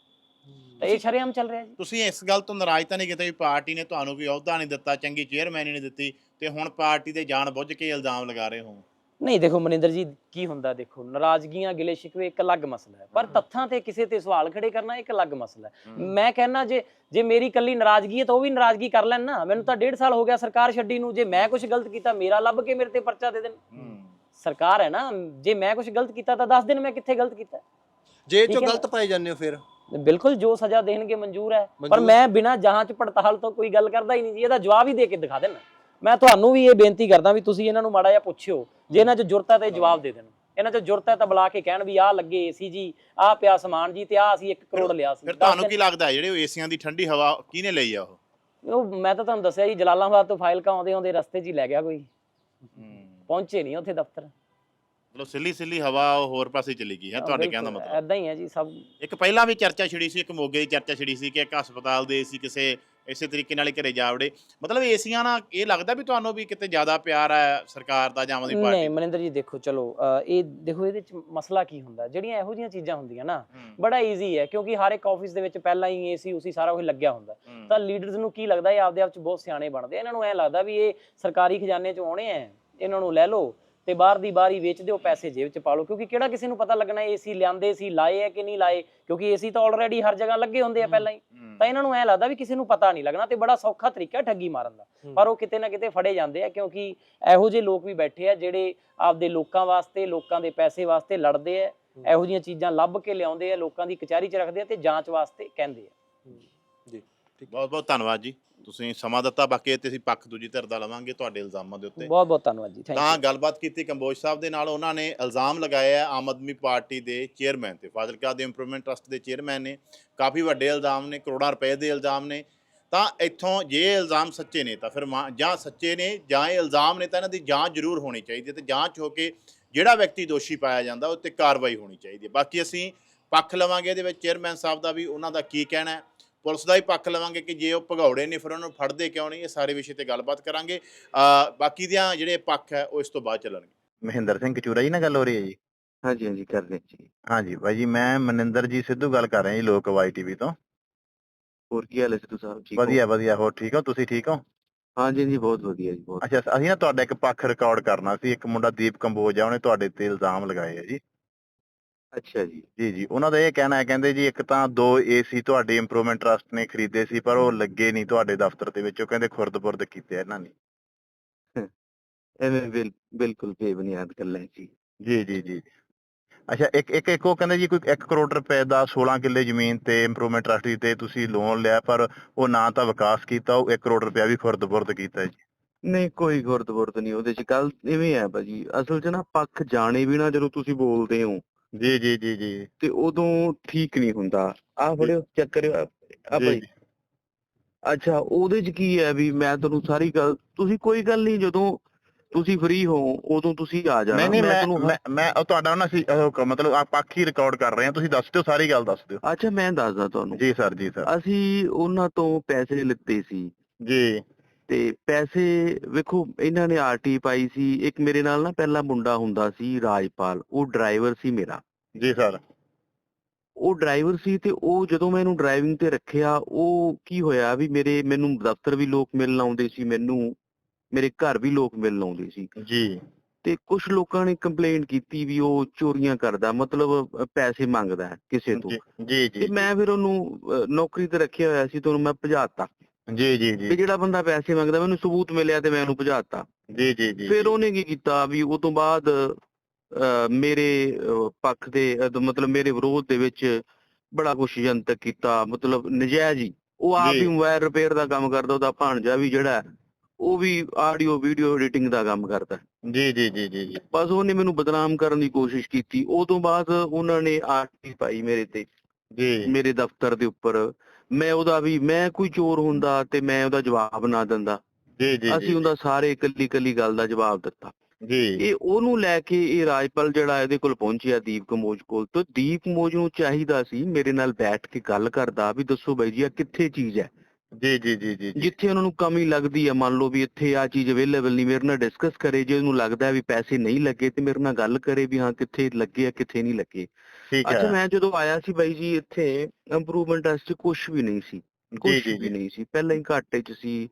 ਤਾਂ ਇਹ ਸ਼ਰੇਆਮ ਚੱਲ ਰਿਹਾ ਜੀ। ਤੁਸੀਂ ਇਸ ਗੱਲ ਤੋਂ ਨਾਰਾਜ਼ ਤਾਂ ਨਹੀਂ ਕਿਤੇ ਵੀ ਪਾਰਟੀ ਨੇ ਤੁਹਾਨੂੰ ਕੋਈ ਅਹੁਦਾ ਨਹੀਂ ਦਿੱਤਾ ਚੰਗੀ ਚੇਅਰਮੈਨ ਨਹੀਂ ਦਿੱਤੀ ਤੇ ਹੁਣ ਪਾਰਟੀ ਤੇ ਜਾਣ ਬੁੱਝ ਕੇ ਇਲਜ਼ਾਮ ਲਗਾ ਰਹੇ ਹੋ? ਨਹੀਂ ਦੇਖੋ ਮਨਿੰਦਰ ਜੀ ਕੀ ਹੁੰਦਾ ਦੇਖੋ ਨਾਰਾਜ਼ਗੀਆਂ ਗਿਲੇ ਸ਼ਿਕਵੇ ਇੱਕ ਅਲੱਗ ਮਸਲਾ ਹੈ ਪਰ ਤੱਥਾਂ ਤੇ ਕਿਸੇ ਤੇ ਸਵਾਲ ਖੜੇ ਕਰਨਾ ਇੱਕ ਅਲੱਗ ਮਸਲਾ ਹੈ। ਮੈਂ ਕਹਿੰਨਾ ਜੇ ਜੇ ਮੇਰੀ ਕੱਲੀ ਨਾਰਾਜ਼ਗੀ ਹੈ ਤਾਂ ਉਹ ਵੀ ਨਾਰਾਜ਼ਗੀ ਕਰ ਲੈਣ ਨਾ। ਮੈਨੂੰ ਤਾਂ ਡੇਢ ਸਾਲ ਹੋ ਗਿਆ ਸਰਕਾਰ ਛੱਡੀ ਨੂੰ ਜੇ ਮੈਂ ਕੁਝ ਗਲਤ ਕੀਤਾ ਮੇਰਾ ਲੱਭ ਕੇ ਮੇਰੇ ਤੇ ਪਰਚਾ ਦੇ ਦੇਣ। ਸਰਕਾਰ ਹੈ ਨਾ ਜੇ ਮੈਂ ਕੁਝ ਗਲਤ ਕੀਤਾ ਤਾਂ ਦੱਸ ਦੇਣ ਮੈਂ ਕਿੱਥੇ ਗਲਤ ਕੀਤਾ? ਜੇ ਠੀਕ ਚੋਂ ਹੈ ਨਾ? ਗਲਤ ਪਾਏ ਜਾਂਦੇ ਹੋ ਫਿਰ? ਬਿਲਕੁਲ ਜੋ ਸਜ਼ਾ ਦੇਣਗੇ ਮਨਜ਼ੂਰ ਹੈ। ਪਰ। ਮੈਂ ਬਿਨਾਂ ਜਾਂਚ ਪੜਤਾਲ ਤੋਂ ਕੋਈ ਗੱਲ ਕਰਦਾ ਹੀ ਨਹੀਂ ਜੀ। ਇਹਦਾ ਜਵਾਬ ਹੀ ਦੇ ਕੇ ਦਿਖਾ ਦੇਣ। ਮੈਂ ਤੁਹਾਨੂੰ ਵੀ ਇਹ ਬੇਨਤੀ ਕਰਦਾ ਵੀ ਤੁਸੀਂ ਇਹਨਾਂ ਨੂੰ ਮਾੜਾ ਜਿਹਾ ਪੁੱਛਿਓ। ਜੇ ਇਹਨਾਂ 'ਚ ਜੁਰਤ ਹੈ ਤਾਂ ਜਵਾਬ ਦੇ ਦੇਣ। ਇਹਨਾਂ 'ਚ ਜੁਰਤ ਹੈ ਤਾਂ ਬੁਲਾ ਕੇ ਕਹਿਣ ਵੀ ਆਹ ਲੱਗੇ ਏਸੀ ਜੀ ਆਹ ਪਿਆ ਸਮਾਨ ਜੀ ਤੇ ਆਹ ਅਸੀਂ 1 ਕਰੋੜ ਲਿਆ ਸੀ। ਫਿਰ ਤੁਹਾਨੂੰ। ਕੀ ਲੱਗਦਾ ਜਿਹੜੇ ਉਹ ਏਸੀਆਂ ਦੀ ਠੰਡੀ ਹਵਾ ਕਿਹਨੇ ਲਈ ਆ ਉਹ? ਉਹ ਮੈਂ ਤਾਂ ਤੁਹਾਨੂੰ ਦੱਸਿਆ ਜੀ ਜਲਾਲਾਬਾਦ ਤੋਂ ਫਾਈਲ ਕਾ ਆਉਂਦੇ ਆਉਂਦੇ ਰਸਤੇ 'ਚ ਹੀ ਲੈ ਗਿਆ ਕੋਈ। ਪਹੁੰਚੇ ਨਹੀਂ ਉੱਥੇ ਦਫ਼ਤਰ। ਮਤਲਬ ਸਿੱਲੀ ਸਿੱਲੀ ਹਵਾ ਉਹ ਹੋਰ ਪਾਸੇ ਚਲੀ ਗਈ ਹੈ ਤੁਹਾਡੇ ਕਹਿਣ ਦਾ ਮਤਲਬ। ਐਦਾਂ ਹੀ ਹੈ ਜੀ ਸਭ। ਇੱਕ ਪਹਿਲਾਂ ਵੀ ਚਰਚਾ ਛਿੜੀ ਸੀ ਇੱਕ ਮੋਗੇ ਦੀ ਚਰਚਾ ਛਿੜੀ ਸੀ ਕਿ ਇੱਕ ਹਸਪਤਾਲ ਦੇ ਸੀ ਕਿਸੇ ਇਸੇ ਤਰੀਕੇ ਨਾਲ ਹੀ ਘਰੇ ਜਾਵੜੇ ਮਤਲਬ ਏਸੀਆਂ ਨਾਲ ਇਹ ਲੱਗਦਾ ਵੀ ਤੁਹਾਨੂੰ ਵੀ ਕਿਤੇ ਜ਼ਿਆਦਾ ਪਿਆਰ ਹੈ ਸਰਕਾਰ ਦਾ ਜਾਂ ਆਮ ਆਦਮੀ ਪਾਰਟੀ ਨਹੀਂ ਮਨਿੰਦਰ ਜੀ ਦੇਖੋ ਚਲੋ ਅ, ਇਹ ਦੇਖੋ ਇਹਦੇ ਚ ਮਸਲਾ ਕੀ ਹੁੰਦਾ? ਜਿਹੜੀਆਂ ਇਹੋ ਜਿਹੀਆਂ ਚੀਜ਼ਾਂ ਹੁੰਦੀਆਂ ਨਾ ਹੂੰ, ਬੜਾ ਈਜ਼ੀ ਹੈ ਕਿਉਂਕਿ ਹਰ ਇੱਕ ਆਫਿਸ ਦੇ ਵਿੱਚ ਪਹਿਲਾਂ ਹੀ ਏਸੀ ਉਸੀ ਸਾਰਾ ਕੁਝ ਲੱਗਿਆ ਹੁੰਦਾ। ਹੂੰ। ਤਾਂ ਲੀਡਰਸ ਨੂੰ ਕੀ ਲੱਗਦਾ ਇਹ ਆਪਦੇ ਆਪ ਚ ਬਹੁਤ ਸਿਆਣੇ ਬਣਦੇ ਆ। ਇਹਨਾਂ ਨੂੰ ਐ ਲੱਗਦਾ ਵੀ ਇਹ ਸਰਕਾਰੀ ਖਜ਼ਾਨੇ ਚ ਆਉਣੇ ਆ ਇਹਨਾਂ ਨੂੰ ਲੈ ਲਓ। ਤੇ ਬਾਹਰ ਦੀ ਬਾਰੀ ਵੇਚ ਦਿਓ ਪੈਸੇ ਜੇਬ ਚ ਪਾ ਲਓ ਕਿਉਂਕਿ ਕਿਹੜਾ ਕਿਸੇ ਨੂੰ ਪਤਾ ਲੱਗਣਾ ਏਸੀ ਲਿਆਂਦੇ ਸੀ ਲਾਏ ਹੈ ਕਿ ਨਹੀਂ ਲਾਏ ਕਿਉਂਕਿ ਏਸੀ ਤਾਂ ਆਲਰੇਡੀ ਹਰ ਜਗ੍ਹਾ ਲੱਗੇ ਹੁੰਦੇ ਆ ਪਹਿਲਾਂ ਹੀ। ਹੂੰ। ਤਾਂ ਇਹਨਾਂ ਨੂੰ ਐ ਲੱਗਦਾ ਵੀ ਕਿਸੇ ਨੂੰ ਪਤਾ ਨਹੀਂ ਲੱਗਣਾ ਤੇ ਬੜਾ ਸੌਖਾ ਤਰੀਕਾ ਹੈ ਠੱਗੀ ਮਾਰਨ ਦਾ। ਪਰ ਉਹ ਕਿਤੇ ਨਾ ਕਿਤੇ ਫੜੇ ਜਾਂਦੇ ਆ ਕਿਉਂਕਿ ਇਹੋ ਜਿਹੇ ਲੋਕ ਵੀ ਬੈਠੇ ਆ ਜਿਹੜੇ ਆਪਦੇ ਲੋਕਾਂ ਵਾਸਤੇ ਲੋਕਾਂ ਦੇ ਪੈਸੇ ਵਾਸਤੇ ਲੜਦੇ ਆ ਇਹੋ ਜਿਹੀਆਂ ਚੀਜ਼ਾਂ ਲੱਭ ਕੇ ਲਿਆਉਂਦੇ ਆ ਲੋਕਾਂ ਦੀ ਕਚਹਿਰੀ 'ਚ ਰੱਖਦੇ ਆ ਤੇ ਜਾਂਚ ਵਾਸਤੇ ਕਹਿੰਦੇ ਆ। ਜੀ ਬਹੁਤ ਬਹੁਤ ਧੰਨਵਾਦ ਜੀ। ਤੁਸੀਂ ਸਮਾਂ ਦਿੱਤਾ ਬਾਕੀ ਤੇ ਅਸੀਂ ਪੱਖ ਦੂਜੀ ਧਿਰ ਦਾ ਲਵਾਂਗੇ ਤੁਹਾਡੇ ਇਲਜ਼ਾਮਾਂ ਦੇ ਉੱਤੇ। ਬਹੁਤ ਬਹੁਤ ਧੰਨਵਾਦ ਜੀ ਥੈਂਕ ਤਾਂ ਗੱਲਬਾਤ ਕੀਤੀ ਕੰਬੋਜ ਸਾਹਿਬ ਦੇ ਨਾਲ ਉਹਨਾਂ ਨੇ ਇਲਜ਼ਾਮ ਲਗਾਇਆ ਹੈ ਆਮ ਆਦਮੀ ਪਾਰਟੀ ਦੇ ਚੇਅਰਮੈਨ ਤੇ ਫਾਜ਼ਿਲਕਾ ਦੇ ਇੰਪਰੂਵਮੈਂਟ ਟਰਸਟ ਦੇ ਚੇਅਰਮੈਨ ਨੇ ਕਾਫੀ ਵੱਡੇ ਇਲਜ਼ਾਮ ਨੇ ਕਰੋੜਾਂ ਰੁਪਏ ਦੇ ਇਲਜ਼ਾਮ ਨੇ। ਤਾਂ ਇੱਥੋਂ ਜੇ ਇਲਜ਼ਾਮ ਸੱਚੇ ਨੇ ਤਾਂ ਫਿਰ ਜਾਂ ਸੱਚੇ ਨੇ ਜਾਂ ਇਹ ਇਲਜ਼ਾਮ ਨੇ ਤਾਂ ਇਹਨਾਂ ਦੀ ਜਾਂਚ ਜ਼ਰੂਰ ਹੋਣੀ ਚਾਹੀਦੀ ਹੈ ਤੇ ਜਾਂਚ ਹੋ ਕੇ ਜਿਹੜਾ ਵਿਅਕਤੀ ਦੋਸ਼ੀ ਪਾਇਆ ਜਾਂਦਾ ਉਹ ਤੇ ਕਾਰਵਾਈ ਹੋਣੀ ਚਾਹੀਦੀ ਹੈ। ਬਾਕੀ ਅਸੀਂ ਪੱਖ ਲਵਾਂਗੇ ਇਹਦੇ ਵਿੱਚ ਚੇਅਰਮੈਨ ਸਾਹਿਬ ਦਾ ਵੀ ਉਹਨਾਂ ਦਾ ਕੀ ਕਹਿਣਾ ਹੈ। ਪੁਲਿਸ ਦਾ ਹੀ ਪੱਖ ਲਵਾਂਗੇ ਕਿ ਜੇ ਉਹ ਭਗੌੜੇ ਨੇ ਫਿਰ ਉਹਨਾਂ ਨੂੰ ਫੜਦੇ ਕਿਉਂ ਨਹੀਂ? ਇਹ ਸਾਰੇ ਵਿਸ਼ੇ ਤੇ ਗੱਲਬਾਤ ਕਰਾਂਗੇ। ਬਾਕੀ ਦੀਆਂ ਜਿਹੜੇ ਪੱਖ ਹੈ ਉਹ ਇਸ ਤੋਂ ਬਾਅਦ ਚੱਲਣਗੇ। ਮਹਿੰਦਰ ਸਿੰਘ ਕਚੂਰਾ ਜੀ ਨਾਲ ਗੱਲ ਹੋ ਰਹੀ ਹੈ ਜੀ? ਹਾਂਜੀ ਹਾਂਜੀ ਕਰਦੇ ਹਾਂ ਜੀ। ਹਾਂਜੀ ਬਾਈ ਜੀ ਮੈਂ ਮਨਿੰਦਰ ਜੀ ਸਿੱਧੂ ਗੱਲ ਕਰ ਰਿਹਾ ਜੀ ਲੋਕ ਵਾਈ ਟੀਵੀ ਤੋਂ। ਹੋਰ ਕੀ ਹਾਲ ਹੈ ਸਿੱਧੂ ਸਾਹਿਬ? ਠੀਕ ਹੋ? ਵਧੀਆ ਵਧੀਆ ਹੋਰ ਠੀਕ ਹੋ? ਤੁਸੀਂ ਠੀਕ ਹੋ? ਹਾਂਜੀ ਜੀ ਬਹੁਤ ਵਧੀਆ ਜੀ ਬਹੁਤ ਅੱਛਾ ਅਸੀਂ ਨਾ ਤੁਹਾਡਾ ਇੱਕ ਪੱਖ ਰਿਕਾਰਡ ਕਰਨਾ ਸੀ। ਇੱਕ ਮੁੰਡਾ ਦੀਪ ਕੰਬੋਜ ਆ ਉਹਨੇ ਤੁਹਾਡੇ ਤੇ ਇਲਜ਼ਾਮ ਲਗਾਏ ਆ ਜੀ। ਅੱਛਾ ਜੀ। ਜੀ ਜੀ। ਉਹਨਾਂ ਦਾ ਇਹ ਕਹਿਣਾ ਹੈ ਕਹਿੰਦੇ ਜੀ ਇੱਕ ਤਾਂ ਦੋ ਏਸੀ ਤੁਹਾਡੇ ਇੰਪਰੂਵਮੈਂਟ ਟਰਸਟ ਨੇ ਖਰੀਦੇ ਸੀ ਪਰ ਉਹ ਲੱਗੇ ਨਹੀਂ ਤੁਹਾਡੇ ਦਫ਼ਤਰ ਦੇ ਵਿੱਚ ਉਹ ਕਹਿੰਦੇ ਖੁਰਦ-ਬੁਰਦ ਕੀਤੇ ਆ ਇਹਨਾਂ ਨੇ। ਐਵੇਂ ਬਿਲ- ਬਿਲਕੁਲ ਬੇਬੁਨਿਆਦ ਗੱਲਾਂ ਜੀ। ਜੀ ਜੀ ਜੀ। ਅੱਛਾ ਇੱਕ ਇੱਕ ਇੱਕ ਉਹ ਕਹਿੰਦੇ ਜੀ ਕੋਈ 1 ਕਰੋੜ ਰੁਪਏ ਦਾ 16 ਕਿੱਲੇ ਜ਼ਮੀਨ ਤੇ ਇੰਪਰੂਵਮੈਂਟ ਟਰਸਟ ਦੀ ਤੇ ਤੁਸੀਂ ਲੋਨ ਲਿਆ ਪਰ ਉਹ ਨਾ ਤਾਂ ਵਿਕਾਸ ਕੀਤਾ ਉਹ 1 ਕਰੋੜ ਰੁਪਇਆ ਵੀ ਖੁਰਦ-ਬੁਰਦ ਕੀਤਾ ਜੀ। ਨਹੀਂ ਕੋਈ ਗੁਰਦਵਰਦ ਨਹੀਂ ਉਹਦੇ ਚ ਗੱਲ ਇਵੇਂ ਹੈ ਭਾਜੀ। ਅਸਲ ਚ ਨਾ ਪੱਖ ਜਾਣੇ ਵੀ ਨਾ ਜਦੋਂ ਤੁਸੀਂ ਬੋਲਦੇ ਹੋ ਜੀ ਜੀ ਜੀ ਜੀ। ਤੇ ਉਦੋਂ ਠੀਕ ਨਹੀਂ ਹੁੰਦਾ। ਆਹ ਫੜਿਓ ਚੈੱਕ ਕਰਿਓ। ਆ ਆ ਭਾਈ। ਅੱਛਾ ਉਹਦੇ ਚ ਕੀ ਹੈ ਵੀ ਮੈਂ ਤੁਹਾਨੂੰ ਸਾਰੀ ਗੱਲ ਤੁਸੀਂ ਕੋਈ ਗੱਲ ਨਹੀਂ ਜਦੋਂ ਤੁਸੀਂ ਫ੍ਰੀ ਹੋ ਉਦੋਂ ਤੁਸੀਂ ਆ ਜਾਣਾ। ਨਹੀਂ ਨਹੀਂ ਮੈਂ ਤੁਹਾਨੂੰ ਮੈਂ ਤੁਹਾਡਾ ਉਹਨਾਂ ਸੀ ਮਤਲਬ ਆ ਪੱਖ ਹੀ ਰਿਕਾਰਡ ਕਰ ਰਹੇ ਹਾਂ। ਤੁਸੀਂ ਦੱਸ ਦਿਓ ਸਾਰੀ ਗੱਲ ਦੱਸ ਦਿਓ। ਅੱਛਾ ਮੈਂ ਦੱਸਦਾ ਤੁਹਾਨੂੰ। ਜੀ ਸਰ ਜੀ ਸਰ। ਅਸੀਂ ਉਹਨਾਂ ਤੋਂ ਪੈਸੇ ਲਿੱਤੇ ਸੀ। ਜੀ। ਤੇ ਪੈਸੇ ਵੇਖੋ ਇਹਨਾਂ ਨੇ ਆਰਟੀ ਪਾਈ ਸੀ। ਇੱਕ ਮੇਰੇ ਨਾਲ ਨਾ ਪਹਿਲਾ ਮੁੰਡਾ ਹੁੰਦਾ ਸੀ ਰਾਜਪਾਲ ਉਹ ਡਰਾਈਵਰ ਸੀ ਮੇਰਾ। ਜੀ ਸਰ। ਉਹ ਡਰਾਈਵਰ ਸੀ ਤੇ ਉਹ ਜਦੋਂ ਮੈਂ ਇਹਨੂੰ ਡਰਾਈਵਿੰਗ ਤੇ ਰੱਖਿਆ ਉਹ ਕੀ ਹੋਇਆ ਵੀ ਮੇਰੇ ਮੈਨੂੰ ਦਫ਼ਤਰ ਵੀ ਲੋਕ ਮਿਲਣ ਆਉਂਦੇ ਸੀ ਮੈਨੂੰ ਮੇਰੇ ਘਰ ਵੀ ਲੋਕ ਮਿਲਣ ਆਉਂਦੇ ਸੀ। ਜੀ। ਤੇ ਕੁਝ ਲੋਕਾਂ ਨੇ ਕੰਪਲੇਂਟ ਕੀਤੀ ਵੀ ਉਹ ਚੋਰੀਆਂ ਕਰਦਾ ਮਤਲਬ ਪੈਸੇ ਮੰਗਦਾ ਕਿਸੇ ਤੋਂ। ਜੀ ਜੀ ਤੇ ਮੈਂ ਫਿਰ ਉਹਨੂੰ ਨੌਕਰੀ ਤੇ ਰੱਖਿਆ ਹੋਇਆ ਸੀ ਤੇ ਉਹਨੂੰ ਮੈਂ ਭਜਾਤਾ ਜੀ ਜੀ ਜੀ। ਜਿਹੜਾ ਬੰਦਾ ਪੈਸੇ ਮੰਗਦਾ ਮੈਨੂੰ ਸਬੂਤ ਮਿਲਿਆ ਤੇ ਮੈਂ ਉਹਨੂੰ ਭਜਾਤਾ। ਜੀ ਜੀ ਜੀ ਫਿਰ ਉਹਨੇ ਕੀ ਕੀਤਾ ਵੀ ਉਹ ਤੋਂ ਬਾਅਦ ਮੇਰੇ ਪੱਖ ਦੇ ਮਤਲਬ ਮੇਰੇ ਵਿਰੋਧ ਦੇ ਵਿੱਚ ਬੜਾ ਕੁਛ ਜਨਤਕ ਕੀਤਾ ਮਤਲਬ ਨਜਾਇਜ਼ ਹੀ। ਉਹ ਆਪ ਜੀ। ਹੀ ਮੋਬਾਈਲ ਰਿਪੇਅਰ ਦਾ ਕੰਮ ਕਰਦਾ ਉਹਦਾ ਭਾਣਜਾ ਵੀ ਜਿਹੜਾ ਹੈ, ਉਹ ਵੀ ਆਡੀਓ ਵੀਡੀਓ ਐਡੀਟਿੰਗ ਦਾ ਕੰਮ ਕਰਦਾ। ਜੀ ਜੀ ਜੀ ਜੀ ਜੀ। ਬਸ ਉਹਨੇ ਮੈਨੂੰ ਬਦਨਾਮ ਕਰਨ ਦੀ ਕੋਸ਼ਿਸ਼ ਕੀਤੀ। ਉਹ ਤੋਂ ਬਾਅਦ ਉਹਨਾਂ ਨੇ ਆਰਟੀ ਪਾਈ ਮੇਰੇ ਤੇ ਜੀ। ਮੇਰੇ ਦਫ਼ਤਰ ਦੇ ਉੱਪਰ। ਮੈਂ ਉਹਦਾ ਵੀ ਮੈਂ ਕੋਈ ਚੋਰ ਹੁੰਦਾ ਤੇ ਮੈਂ ਉਹਦਾ ਜਵਾਬ ਨਾ ਦਿੰਦਾ। ਜੀ ਜੀ ਅਸੀਂ ਉਹਦਾ ਸਾਰੇ ਇਕੱਲੀ ਇਕੱਲੀ ਗੱਲ ਦਾ ਜਵਾਬ ਦਿੱਤਾ। ਜੀ। ਇਹ ਉਹਨੂੰ ਲੈ ਕੇ ਇਹ ਰਾਜਪਾਲ ਜਿਹੜਾ ਇਹਦੇ ਕੋਲ ਪਹੁੰਚਿਆ ਦੀਪ ਕਮੋਜ ਕੋਲ ਤੋਂ ਦੀਪ ਕਮੋਜ ਨੂੰ ਚਾਹੀਦਾ ਸੀ ਮੇਰੇ ਨਾਲ ਬੈਠ ਕੇ ਗੱਲ ਕਰਦਾ ਵੀ ਦੱਸੋ ਬਾਈ ਜੀ ਆ ਕਿੱਥੇ ਚੀਜ਼ ਹੈ? ਜੀ ਜੀ ਜੀ ਜੀ ਜੀ। ਜਿੱਥੇ ਉਹਨਾਂ ਨੂੰ ਕਮੀ ਲੱਗਦੀ ਹੈ ਮੰਨ ਲਓ ਵੀ ਇੱਥੇ ਆ ਚੀਜ਼ ਅਵੇਲੇਬਲ ਨਹੀਂ ਮੇਰੇ ਨਾਲ ਡਿਸਕਸ ਕਰੇ ਜੇ ਉਹਨੂੰ ਲੱਗਦਾ ਹੈ ਵੀ ਪੈਸੇ ਨਹੀਂ ਲੱਗੇ ਤੇ ਮੇਰੇ ਨਾਲ ਗੱਲ ਕਰੇ ਵੀ ਹਾਂ ਕਿੱਥੇ ਲੱਗੇ ਆ ਕਿੱਥੇ ਨਹੀਂ ਲੱਗੇ। ਠੀਕ ਅੱਛਾ ਹੈ। ਮੈਂ ਜਦੋਂ ਆਇਆ ਸੀ ਬਾਈ ਜੀ ਇੱਥੇ ਇੰਪਰੂਵਮੈਂਟ ਟੈਸਟ ਕੁਝ ਵੀ ਨਹੀਂ ਸੀ ਕੁਝ ਵੀ ਨਹੀਂ ਸੀ। ਪਹਿਲਾਂ ਹੀ ਘਾਟੇ 'ਚ ਸੀ।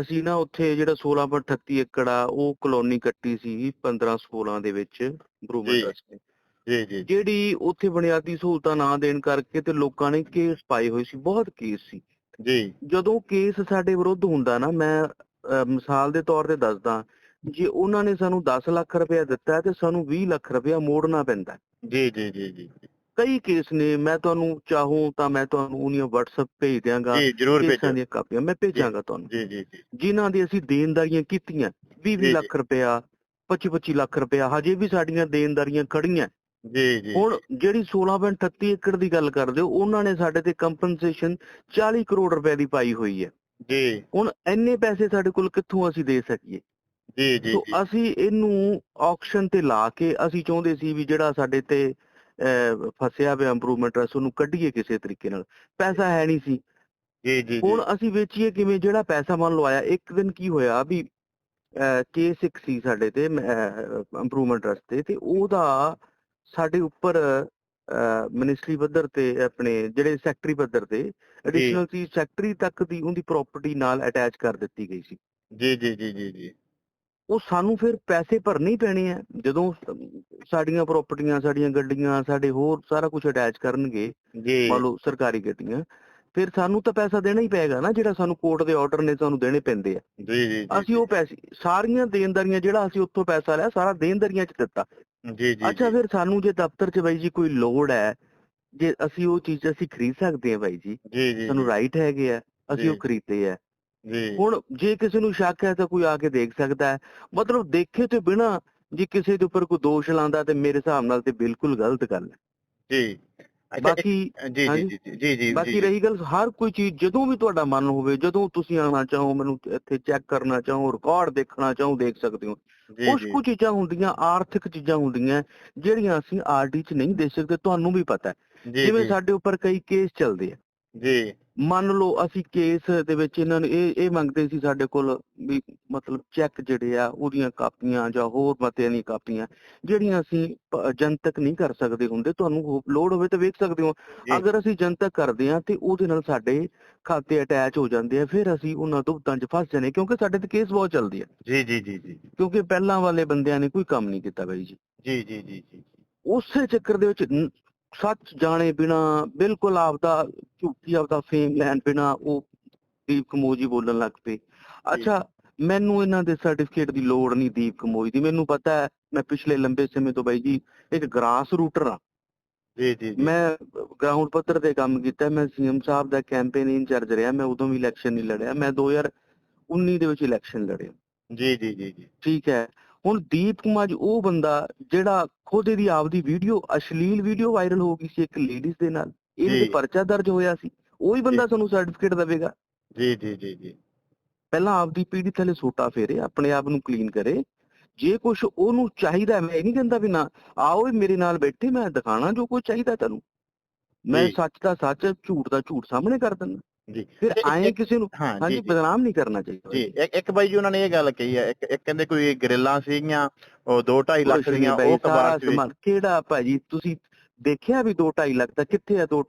ਅਸੀਂ ਨਾ ਉੱਥੇ ਜਿਹੜਾ 16.38 ਏਕੜ ਆ ਉਹ ਕਲੋਨੀ ਕੱਟੀ ਸੀ 15 16 ਦੇ ਵਿੱਚ। ਇੰਪਰੂਵਮੈਂਟ ਟੈਸਟ ਨੇ ਜੀ ਜੀ ਜਿਹੜੀ ਉੱਥੇ ਬੁਨਿਆਦੀ ਸਹੂਲਤਾਂ ਨਾ ਦੇਣ ਕਰਕੇ ਤੇ ਲੋਕਾਂ ਨੇ ਕੇਸ ਪਾਏ ਹੋਏ ਸੀ ਬਹੁਤ ਕੇਸ ਸੀ। ਜੀ। ਜਦੋਂ ਕੇਸ ਸਾਡੇ ਵਿਰੁੱਧ ਹੁੰਦਾ ਨਾ ਮੈਂ ਮਿਸਾਲ ਦੇ ਤੌਰ ਤੇ ਦੱਸਦਾ ਜੇ ਉਹਨਾਂ ਨੇ ਸਾਨੂੰ 10 ਲੱਖ ਰੁਪਇਆ ਦਿੱਤਾ ਤੇ ਸਾਨੂੰ 20 ਲੱਖ ਰੁਪਇਆ ਮੋੜਨਾ ਪੈਂਦਾ। ਹੈ। ਜੀ ਜੀ ਜੀ ਜੀ। ਕਈ ਕੇਸ ਨੇ ਮੈਂ ਤੁਹਾਨੂੰ ਚਾਹੂੰ ਤਾਂ ਮੈਂ ਤੁਹਾਨੂੰ ਉਹਨੀਆਂ WhatsApp ਭੇਜ ਦਿਆਂਗਾ ਜੀ ਜਰੂਰ ਭੇਜੋ। ਦੀਆਂ ਕਾਪੀਆਂ ਮੈਂ ਭੇਜਾਂਗਾ ਤੁਹਾਨੂੰ। ਜੀ ਜੀ ਜੀ। ਜਿਨ੍ਹਾਂ ਦੀ ਅਸੀਂ ਦੇਣਦਾਰੀਆਂ ਕੀਤੀਆਂ 20 ਜੀ, ਲੱਖ ਰੁਪਇਆ 25 25 ਲੱਖ ਰੁਪਇਆ ਹਜੇ ਵੀ ਸਾਡੀਆਂ ਦੇਣਦਾਰੀਆਂ ਖੜੀਆਂ। ਜੀ ਜੀ। ਹੁਣ ਜਿਹੜੀ 16.38 ਏਕੜ ਦੀ ਗੱਲ ਕਰਦੇ ਹੋ ਉਹਨਾਂ ਨੇ ਸਾਡੇ ਤੇ ਕੰਪਨਸੇਸ਼ਨ 40 ਕਰੋੜ ਰੁਪਏ ਦੀ ਪਾਈ ਹੋਈ ਹੈ। ਜੀ। ਹੁਣ ਇੰਨੇ ਪੈਸੇ ਸਾਡੇ ਕੋਲ ਕਿੱਥੋਂ ਅਸੀਂ ਦੇ ਸਕੀਏ? ਜੀ ਜੀ ਸੋ ਅਸੀਂ ਇਹਨੂੰ ਆਕਸ਼ਨ ਤੇ ਲਾ ਕੇ ਅਸੀਂ ਚਾਹੁੰਦੇ ਸੀ ਵੀ ਜਿਹੜਾ ਸਾਡੇ ਤੇ ਫਸਿਆ ਹੋਇਆ ਇੰਪਰੂਵਮੈਂਟ ਰਸ ਉਹਨੂੰ ਕੱਢੀਏ ਕਿਸੇ ਤਰੀਕੇ ਨਾਲ। ਪੈਸਾ ਹੈ ਨਹੀਂ ਸੀ। ਜੀ ਜੀ ਹੁਣ ਅਸੀਂ ਵੇਚੀਏ ਕਿਵੇਂ? ਜਿਹੜਾ ਪੈਸਾ ਮੰਨ ਲਓ ਆਇਆ ਇੱਕ ਦਿਨ ਕੀ ਹੋਇਆ ਵੀ ਕੇਸ ਇੱਕ ਸੀ ਸਾਡੇ ਤੇ ਇੰਪਰੂਵਮੈਂਟ ਰਸ ਤੇ ਤੇ ਉਹਦਾ ਸਾਡੇ ਉੱਪਰ ਮਿਨਿਸਟਰੀ ਪੱਧਰ ਤੇ ਆਪਣੇ ਜਿਹੜੇ ਸੈਕਟਰੀ ਪੱਧਰ ਤੇ ਐਡੀਸ਼ਨਲ ਸੀ ਸੈਕਟਰੀ ਤੱਕ ਦੀ ਉਹਦੀ ਪ੍ਰਾਪਰਟੀ ਨਾਲ ਅਟੈਚ ਕਰ ਦਿੱਤੀ ਗਈ ਸੀ। ਜੀ ਜੀ ਜੀ ਜੀ ਜੀ। ਉਹ ਸਾਨੂੰ ਫਿਰ ਪੈਸੇ ਭਰਨੇ ਹੀ ਪੈਣੇ ਆ। ਜਦੋਂ ਸਾਡੀਆਂ ਪ੍ਰਾਪਰਟੀਆਂ ਸਾਡੀਆਂ ਗੱਡੀਆਂ ਸਾਡੇ ਹੋਰ ਸਾਰਾ ਕੁਝ ਅਟੈਚ ਕਰਨਗੇ ਜੀ। ਮੰਨ ਲਓ ਸਰਕਾਰੀ ਗੱਡੀਆਂ ਫਿਰ ਸਾਨੂੰ ਤਾਂ ਪੈਸਾ ਦੇਣਾ ਹੀ ਪਏਗਾ ਨਾ ਜਿਹੜਾ ਸਾਨੂੰ ਕੋਰਟ ਦੇ ਆਰਡਰ ਨੇ ਸਾਨੂੰ ਦੇਣੇ ਪੈਂਦੇ ਆ। ਜੀ ਜੀ ਅਸੀਂ ਉਹ ਪੈਸੇ ਸਾਰੀਆਂ ਦੇਣਦਾਰੀਆਂ ਜਿਹੜਾ ਅਸੀਂ ਉੱਥੋਂ ਪੈਸਾ ਲਿਆ ਸਾਰਾ ਦੇਣਦਾਰੀਆਂ 'ਚ ਦਿੱਤਾ। ਜੀ ਜੀ ਅੱਛਾ ਫਿਰ ਸਾਨੂੰ ਜੇ ਦਫ਼ਤਰ 'ਚ ਬਾਈ ਜੀ ਕੋਈ ਲੋੜ ਹੈ ਜੇ ਅਸੀਂ ਉਹ ਚੀਜ਼ ਅਸੀਂ ਖਰੀਦ ਸਕਦੇ ਹਾਂ ਬਾਈ ਜੀ ਜੀ ਜੀ ਸਾਨੂੰ ਰਾਈਟ ਹੈਗੇ ਆ ਅਸੀਂ ਉਹ ਜੀ। ਖਰੀਦਦੇ ਆ। ਜੀ। ਹੁਣ ਜੇ ਕਿਸੇ ਨੂੰ ਸ਼ੱਕ ਹੈ ਤਾਂ ਕੋਈ ਆ ਕੇ ਦੇਖ ਸਕਦਾ ਹੈ। ਮਤਲਬ ਦੇਖੇ ਤੇ ਬਿਨਾ ਜੇ ਕਿਸੇ ਦੇ ਉੱਪਰ ਕੋਈ ਦੋਸ਼ ਲਾਉਂਦਾ ਤੇ ਮੇਰੇ ਹਿਸਾਬ ਨਾਲ ਤੇ ਬਿਲਕੁਲ ਗਲਤ ਗੱਲ ਹੈ। ਜੀ। ਬਾਕੀ ਜੀ ਜੀ। ਜੀ ਜੀ ਬਾਕੀ ਰਹੀ ਗੱਲ ਹਰ ਕੋਈ ਚੀਜ਼ ਜਦੋਂ ਵੀ ਤੁਹਾਡਾ ਮਨ ਹੋਵੇ ਜਦੋਂ ਤੁਸੀਂ ਆਉਣਾ ਚਾਹੋ ਮੈਨੂੰ ਇੱਥੇ ਚੈੱਕ ਕਰਨਾ ਚਾਹੋ ਰਿਕਾਰਡ ਦੇਖਣਾ ਚਾਹੋ ਦੇਖ ਸਕਦੇ ਹੋ। ਕੁਝ ਕੁ ਚੀਜ਼ਾਂ ਹੁੰਦੀਆਂ ਆਰਥਿਕ ਚੀਜ਼ਾਂ ਹੁੰਦੀਆਂ ਜਿਹੜੀਆਂ ਅਸੀਂ ਆਰਡੀ 'ਚ ਨਹੀਂ ਦੇ ਸਕਦੇ ਤੁਹਾਨੂੰ ਵੀ ਪਤਾ ਹੈ। ਜਿਵੇਂ ਸਾਡੇ ਉੱਪਰ ਕਈ ਕੇਸ ਚੱਲਦੇ ਆ। ਜੀ। ਮੰਨ ਲਓ ਅਸੀਂ ਕੇਸ ਦੇ ਵਿੱਚ ਇਹਨਾਂ ਨੇ ਇਹ ਇਹ ਮੰਗਦੇ ਸੀ ਸਾਡੇ ਕੋਲ ਵੀ ਮਤਲਬ ਚੈੱਕ ਜਿਹੜੇ ਆ ਉਹਦੀਆਂ ਕਾਪੀਆਂ ਜਾਂ ਹੋਰ ਮਤਿਆਂ ਦੀਆਂ ਕਾਪੀਆਂ ਜਿਹੜੀਆਂ ਅਸੀਂ ਜਨਤਕ ਨਹੀਂ ਕਰ ਸਕਦੇ ਹੁੰਦੇ ਤੁਹਾਨੂੰ ਲੋੜ ਹੋਵੇ ਤਾਂ ਵੇਖ ਸਕਦੇ ਹੋ। ਅਗਰ ਅਸੀਂ ਜਨਤਕ ਕਰਦੇ ਹਾਂ ਤੇ ਉਹਦੇ ਨਾਲ ਸਾਡੇ ਖਾਤੇ ਅਟੈਚ ਹੋ ਜਾਂਦੇ ਆ ਫਿਰ ਅਸੀਂ ਉਹਨਾਂ ਤੋਂ ਚ ਫਸ ਜਾਂਦੇ ਕਿਉਂਕਿ ਸਾਡੇ ਤੇ ਕੇਸ ਬਹੁਤ ਚੱਲਦੀ ਆ। ਜੀ ਜੀ ਜੀ ਜੀ। ਕਿਉਂਕਿ ਪਹਿਲਾਂ ਵਾਲੇ ਬੰਦਿਆਂ ਨੇ ਕੋਈ ਕੰਮ ਨਹੀਂ ਕੀਤਾ ਬਾਈ ਜੀ। ਜੀ ਜੀ ਜੀ ਜੀ ਉਸੇ ਚੱਕਰ ਦੇ ਵਿੱਚ ਸੱਚ ਜਾਣੇ ਬਿਨਾ ਬਿਲਕੁਲ ਆਪਦਾ ਝੂਠੀ ਆਪਦਾ ਫੇਮ ਲੈਣ ਬਿਨਾ ਉਹ ਦੀਪ ਕਮੋਜੀ ਬੋਲਣ ਲੱਗ ਪਏ। ਅੱਛਾ ਮੈਨੂੰ ਇਹਨਾਂ ਦੇ ਸਰਟੀਫਿਕੇਟ ਦੀ ਲੋੜ ਨਹੀਂ ਦੀਪ ਕਮੋਜ ਦੀ। ਮੈਨੂੰ ਪਤਾ ਹੈ ਮੈਂ ਪਿਛਲੇ ਲੰਬੇ ਸਮੇਂ ਤੋਂ ਬਾਈ ਜੀ ਇੱਕ ਗ੍ਰਾਸ ਰੂਟਰ ਆ ਜੀ ਜੀ ਮੈਂ ਗਰਾਊਂਡ ਪੱਧਰ ਤੇ ਕੰਮ ਕੀਤਾ ਮੈਂ ਸੀਐਮ ਸਾਹਿਬ ਦਾ ਕੈਂਪੇਨ ਇੰਚਾਰਜ ਰਿਹਾ ਮੈਂ ਉਦੋਂ ਵੀ ਇਲੈਕਸ਼ਨ ਨਹੀਂ ਲੜਿਆ। ਮੈਂ 2019 ਦੇ ਵਿੱਚ ਇਲੈਕਸ਼ਨ ਲੜਿਆ। ਜੀ ਜੀ ਜੀ ਜੀ। ਠੀਕ ਹੈ। ਹੁਣ ਦੀਪ ਕੁਮਾਰ ਉਹ ਬੰਦਾ ਜਿਹੜਾ ਖੁਦ ਇਹਦੀ ਆਪਦੀ ਵੀਡੀਓ ਅਸ਼ਲੀਲ ਵੀਡੀਓ ਵਾਇਰਲ ਹੋ ਗਈ ਸੀ ਇੱਕ ਲੇਡੀਜ਼ ਦੇ ਨਾਲ ਇਹਦੇ ਪਰਚਾ ਦਰਜ ਹੋਇਆ ਸੀ ਉਹੀ ਬੰਦਾ ਸਾਨੂੰ ਸਰਟੀਫਿਕੇਟ ਦੇਵੇਗਾ। ਜੀ ਜੀ ਜੀ ਜੀ। ਪਹਿਲਾਂ ਆਪਦੀ ਪੀੜੀ ਥੱਲੇ ਸੋਟਾ ਫੇਰੇ ਆਪਣੇ ਆਪ ਨੂੰ ਕਲੀਨ ਕਰੇ। ਜੇ ਕੁਝ ਉਹਨੂੰ ਚਾਹੀਦਾ ਮੈਂ ਇਹ ਨਹੀਂ ਕਹਿੰਦਾ ਵੀ ਨਾ ਆਓ ਮੇਰੇ ਨਾਲ ਬੈਠੇ ਮੈਂ ਦਿਖਾਣਾ ਜੋ ਕੁਝ ਚਾਹੀਦਾ ਤੈਨੂੰ। ਮੈਂ। ਸੱਚ ਦਾ ਸੱਚ ਝੂਠ ਦਾ ਝੂਠ ਸਾਹਮਣੇ ਕਰ ਦਿੰਦਾ। ਜੀ। ਫਿਰ ਆਏ ਕਿਸੇ ਨੂੰ ਹਾਂ ਜੀ ਹਾਂਜੀ ਬਦਨਾਮ ਨਹੀਂ ਕਰਨਾ ਚਾਹੀਦਾ ਜੀ ਇੱਕ ਇੱਕ ਬਾਈ ਜੀ ਉਹਨਾਂ ਨੇ ਇਹ ਗੱਲ ਕਹੀ ਹੈ ਇੱਕ ਇੱਕ ਕਹਿੰਦੇ ਕੋਈ ਗ੍ਰਿਲਾਂ ਸੀਗੀਆਂ ਉਹ 2.5 ਲੱਖ ਦੀਆਂ ਉਹ ਕਬਾੜ ਸਮਾਨ ਕਿਹੜਾ ਭਾਜੀ? ਤੁਸੀਂ ਦੇਖਿਆ ਵੀ 2.5 ਲੱਖ ਦਾ ਕਿੱਥੇ ਆ 2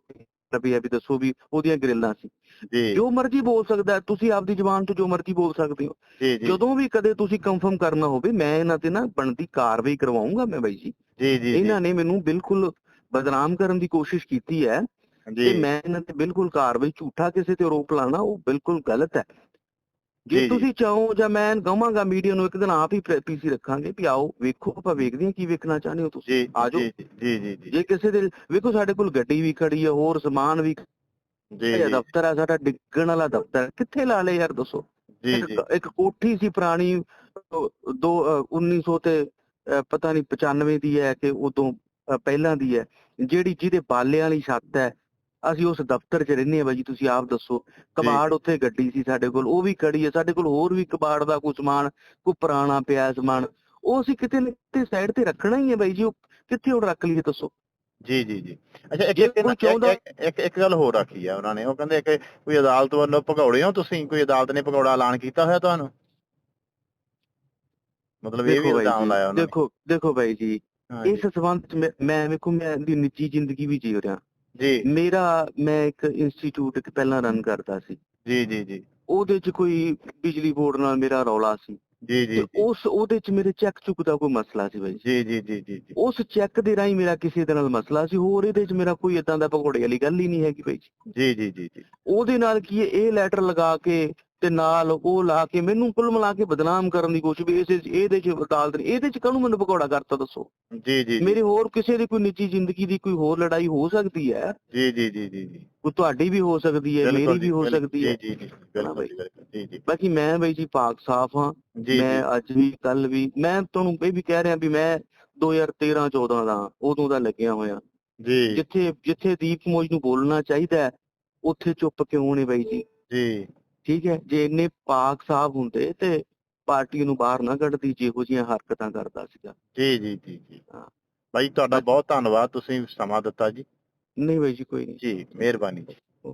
ਰੁਪਏ ਵੀ ਦੱਸੋ ਵੀ ਉਹਦੀਆਂ ਗ੍ਰਿਲਾਂ ਸੀ। ਜੀ। ਜੋ ਮਰਜ਼ੀ ਬੋਲ ਸਕਦਾ ਤੁਸੀਂ ਆਪਦੀ ਜ਼ੁਬਾਨ ਤੋਂ ਜੋ ਮਰਜ਼ੀ ਬੋਲ ਸਕਦੇ ਹੋ। ਜਦੋਂ ਵੀ ਕਦੇ ਤੁਸੀਂ ਕੰਫਰਮ ਕਰਨਾ ਹੋਵੇ ਮੈਂ ਇਹਨਾਂ ਤੇ ਨਾ ਬਣਦੀ ਕਾਰਵਾਈ ਕਰਵਾਉਂਗਾ ਮੈਂ ਬਾਈ ਜੀ ਜੀ ਜੀ। ਇਹਨਾਂ ਨੇ ਮੈਨੂੰ ਬਿਲਕੁਲ ਬਦਨਾਮ ਕਰਨ ਦੀ ਕੋਸ਼ਿਸ਼ ਕੀਤੀ ਹੈ। ਤੇ ਮੈਂ ਇਹਨਾਂ ਤੇ ਬਿਲਕੁਲ ਕਾਰਵਾਈ ਝੂਠਾ ਕਿਸੇ ਤੇ ਆਰੋਪ ਲਾਣਾ ਉਹ ਬਿਲਕੁਲ ਗਲਤ ਹੈ। ਜੀ। ਤੁਸੀਂ ਚਾਹੋ ਜਾਂ ਮੈਂ ਕਹਾਂਗਾ ਮੀਡੀਆ ਨੂੰ ਇੱਕ ਦਿਨ ਆਪ ਹੀ ਪੀਸੀ ਰੱਖਾਂਗੇ ਵੀ ਆਓ ਵੇਖੋ ਆਪਾਂ ਵੇਖਦੇ ਹਾਂ ਕੀ ਵੇਖਣਾ ਚਾਹੁੰਦੇ ਹੋ ਤੁਸੀਂ। ਜੀ ਆ ਜਾਓ ਜੀ ਜੀ ਜੀ ਜੀ। ਕਿਸੇ ਦੇ ਵੇਖੋ ਸਾਡੇ ਕੋਲ ਗੱਡੀ ਵੀ ਖੜੀ ਹੈ ਹੋਰ ਸਮਾਨ ਵੀ ਜੀ ਇਹ ਦਫ਼ਤਰ ਹੈ ਸਾਡਾ ਡਿੱਗਣ ਵਾਲਾ ਦਫ਼ਤਰ। ਕਿੱਥੇ ਲਾ ਲਏ ਯਾਰ ਦੱਸੋ? ਜੀ ਜੀ। ਇੱਕ ਕੋਠੀ ਸੀ ਪੁਰਾਣੀ ਦੋ ਅਹ, 1900 ਤੇ ਪਤਾ ਨਹੀਂ 95 ਦੀ ਹੈ ਕਿ ਉਦੋਂ ਪਹਿਲਾਂ ਦੀ ਹੈ। ਜਿਹੜੀ ਜਿਹਦੇ ਬਾਲਿਆਂ ਵਾਲੀ ਛੱਤ ਹੈ ਅਸੀਂ ਉਸ ਦਫ਼ਤਰ 'ਚ ਰਹਿੰਦੇ ਆ ਬਾਜੀ ਤੁਸੀਂ ਆਪ ਦੱਸੋ। ਕਬਾੜ ਉੱਥੇ ਗੱਡੀ ਸੀ ਸਾਡੇ ਕੋਲ ਉਹ ਵੀ ਖੜੀ ਹੈ। ਸਾਡੇ ਕੋਲ ਹੋਰ ਵੀ ਕਬਾੜ ਦਾ ਕੋਈ ਸਮਾਨ ਕੋਈ ਪੁਰਾਣਾ ਪਿਆ ਸਮਾਨ ਉਹ ਅਸੀਂ ਕਿਤੇ ਨਾ ਕਿਤੇ ਸਾਈਡ ਤੇ ਰੱਖਣਾ ਹੀ ਹੈ ਬਾਈ ਜੀ ਉਹ ਕਿੱਥੇ ਹੁਣ ਰੱਖ ਲਈਏ ਦੱਸੋ। ਜੀ ਜੀ ਜੀ। ਅੱਛਾ ਇੱਕ ਜੇ ਇੱਕ- ਗੱਲ ਹੋਰ ਰੱਖੀ ਆ ਉਹਨਾਂ ਨੇ ਉਹ ਕਹਿੰਦੇ ਕਿ ਕੋਈ ਅਦਾਲਤ ਵੱਲੋਂ ਭਗੌੜੇ ਹੋ ਤੁਸੀਂ? ਕੋਈ ਅਦਾਲਤ ਨੇ ਭਗੌੜਾ ਐਲਾਨ ਕੀਤਾ ਹੋਇਆ ਤੁਹਾਨੂੰ? ਮਤਲਬ ਇਹ ਵੀ ਬਾਈ ਇਲਜ਼ਾਮ ਜੀ, ਲਾਇਆ ਉਹਨਾਂ ਨੇ। ਦੇਖੋ ਦੇਖੋ ਬਾਈ ਜੀ ਜੀ। ਇਸ ਸੰਬੰਧ 'ਚ ਮੈਂ- ਮੈਂ ਵੇਖੋ ਮੈਂ ਦੀ ਨਿੱਜੀ ਜ਼ਿੰਦਗੀ ਵੀ ਜੀ ਰਿਹਾ। ਜੀ। ਮੇਰਾ ਮੈਂ ਇੱਕ ਇੰਸਟੀਚਿਊਟ ਇੱਕ ਪਹਿਲਾਂ ਰਨ ਕਰਦਾ ਸੀ। ਜੀ ਜੀ ਜੀ। ਉਹਦੇ 'ਚ ਕੋਈ ਬਿਜਲੀ ਬੋਰਡ ਨਾਲ ਮੇਰਾ ਰੌਲਾ ਸੀ। ਜੀ ਜੀ ਤੇ ਉਸ ਉਹਦੇ 'ਚ ਮੇਰੇ ਚੈੱਕ ਚੁੱਕ ਦਾ ਕੋਈ ਮਸਲਾ ਸੀ ਬਾਈ। ਜੀ ਜੀ ਜੀ ਜੀ ਜੀ। ਉਸ ਚੈੱਕ ਦੇ ਰਾਹੀਂ ਮੇਰਾ ਕਿਸੇ ਦੇ ਨਾਲ ਮਸਲਾ ਸੀ। ਹੋਰ ਇਹਦੇ 'ਚ ਮੇਰਾ ਕੋਈ ਇਦਾਂ ਦਾ ਭਗੌੜੇ ਵਾਲੀ ਗੱਲ ਹੀ ਨਹੀਂ ਹੈਗੀ ਬਾਈ ਜੀ। ਜੀ ਜੀ ਜੀ ਜੀ। ਉਹਦੇ ਨਾਲ ਕੀ ਹੈ ਇਹ ਲੈਟਰ ਲਗਾ ਕੇ ਤੇ ਨਾਲ ਉਹ ਲਾ ਕੇ ਮੈਨੂੰ ਕੁੱਲ ਮਿਲਾ ਕੇ ਬਦਨਾਮ ਕਰਨ ਦੀ ਕੋਸ਼ਿਸ਼ ਵੀ ਇਸ ਇਹਦੇ 'ਚ ਅਦਾਲਤ ਨੇ ਇਹਦੇ 'ਚ ਕਾਹਨੂੰ ਮੈਨੂੰ ਭਗੌੜਾ ਕਰਤਾ ਦੱਸੋ? ਜੀ ਜੀ ਮੇਰੀ ਹੋਰ ਕਿਸੇ ਦੀ ਕੋਈ ਨਿੱਜੀ ਜ਼ਿੰਦਗੀ ਦੀ ਕੋਈ ਹੋਰ ਲੜਾਈ ਹੋ ਸਕਦੀ ਹੈ? ਜੀ ਜੀ ਜੀ ਜੀ ਜੀ। ਕੋਈ ਤੁਹਾਡੀ ਵੀ ਹੋ ਸਕਦੀ ਹੈ ਮੇਰੀ ਵੀ ਹੋ ਸਕਦੀ ਹੈ? ਜੀ ਜੀ ਜੀ ਬਿਲਕੁਲ ਜੀ, ਬਿਲਕੁਲ। ਜੀ ਜੀ। ਬਾਕੀ ਮੈਂ ਬਈ ਜੀ ਪਾਕ ਸਾਫ਼ ਹਾਂ। ਮੈਂ ਅੱਜ ਵੀ ਕੱਲ ਵੀ ਮੈਂ ਤੁਹਾਨੂੰ ਇਹ ਵੀ ਕਹਿ ਰਿਹਾ ਵੀ ਮੈਂ 2013 14 ਦਾ ਉਦੋਂ ਦਾ ਲੱਗਿਆ ਹੋਇਆ। ਜੀ। ਜਿੱਥੇ ਜਿੱਥੇ ਦੀਪ ਮੋਜ ਨੂੰ ਬੋਲਣਾ ਚਾਹੀਦਾ ਉੱਥੇ ਚੁੱਪ ਕਿਉਂ ਨੇ ਬਾਈ ਜੀ? ਜੀ। ਠੀਕ ਹੈ ਜੇ ਇੰਨੇ ਪਾਕ ਸਾਫ਼ ਹੁੰਦੇ ਤੇ ਪਾਰਟੀ ਨੂੰ ਬਾਹਰ ਨਾ ਕੱਢਦੀ ਜਿਹੋ ਜਿਹੀਆਂ ਹਰਕਤਾਂ ਕਰਦਾ ਸੀਗਾ। ਜੀ ਜੀ ਜੀ ਜੀ। ਹਾਂ। ਭਾਈ ਤੁਹਾਡਾ ਬਹੁਤ ਧੰਨਵਾਦ ਤੁਸੀਂ ਸਮਾਂ ਦਿੱਤਾ ਜੀ। ਨਹੀਂ ਬਾਈ ਜੀ ਕੋਈ ਨਹੀਂ। ਜੀ ਮਿਹਰਬਾਨੀ ਜੀ।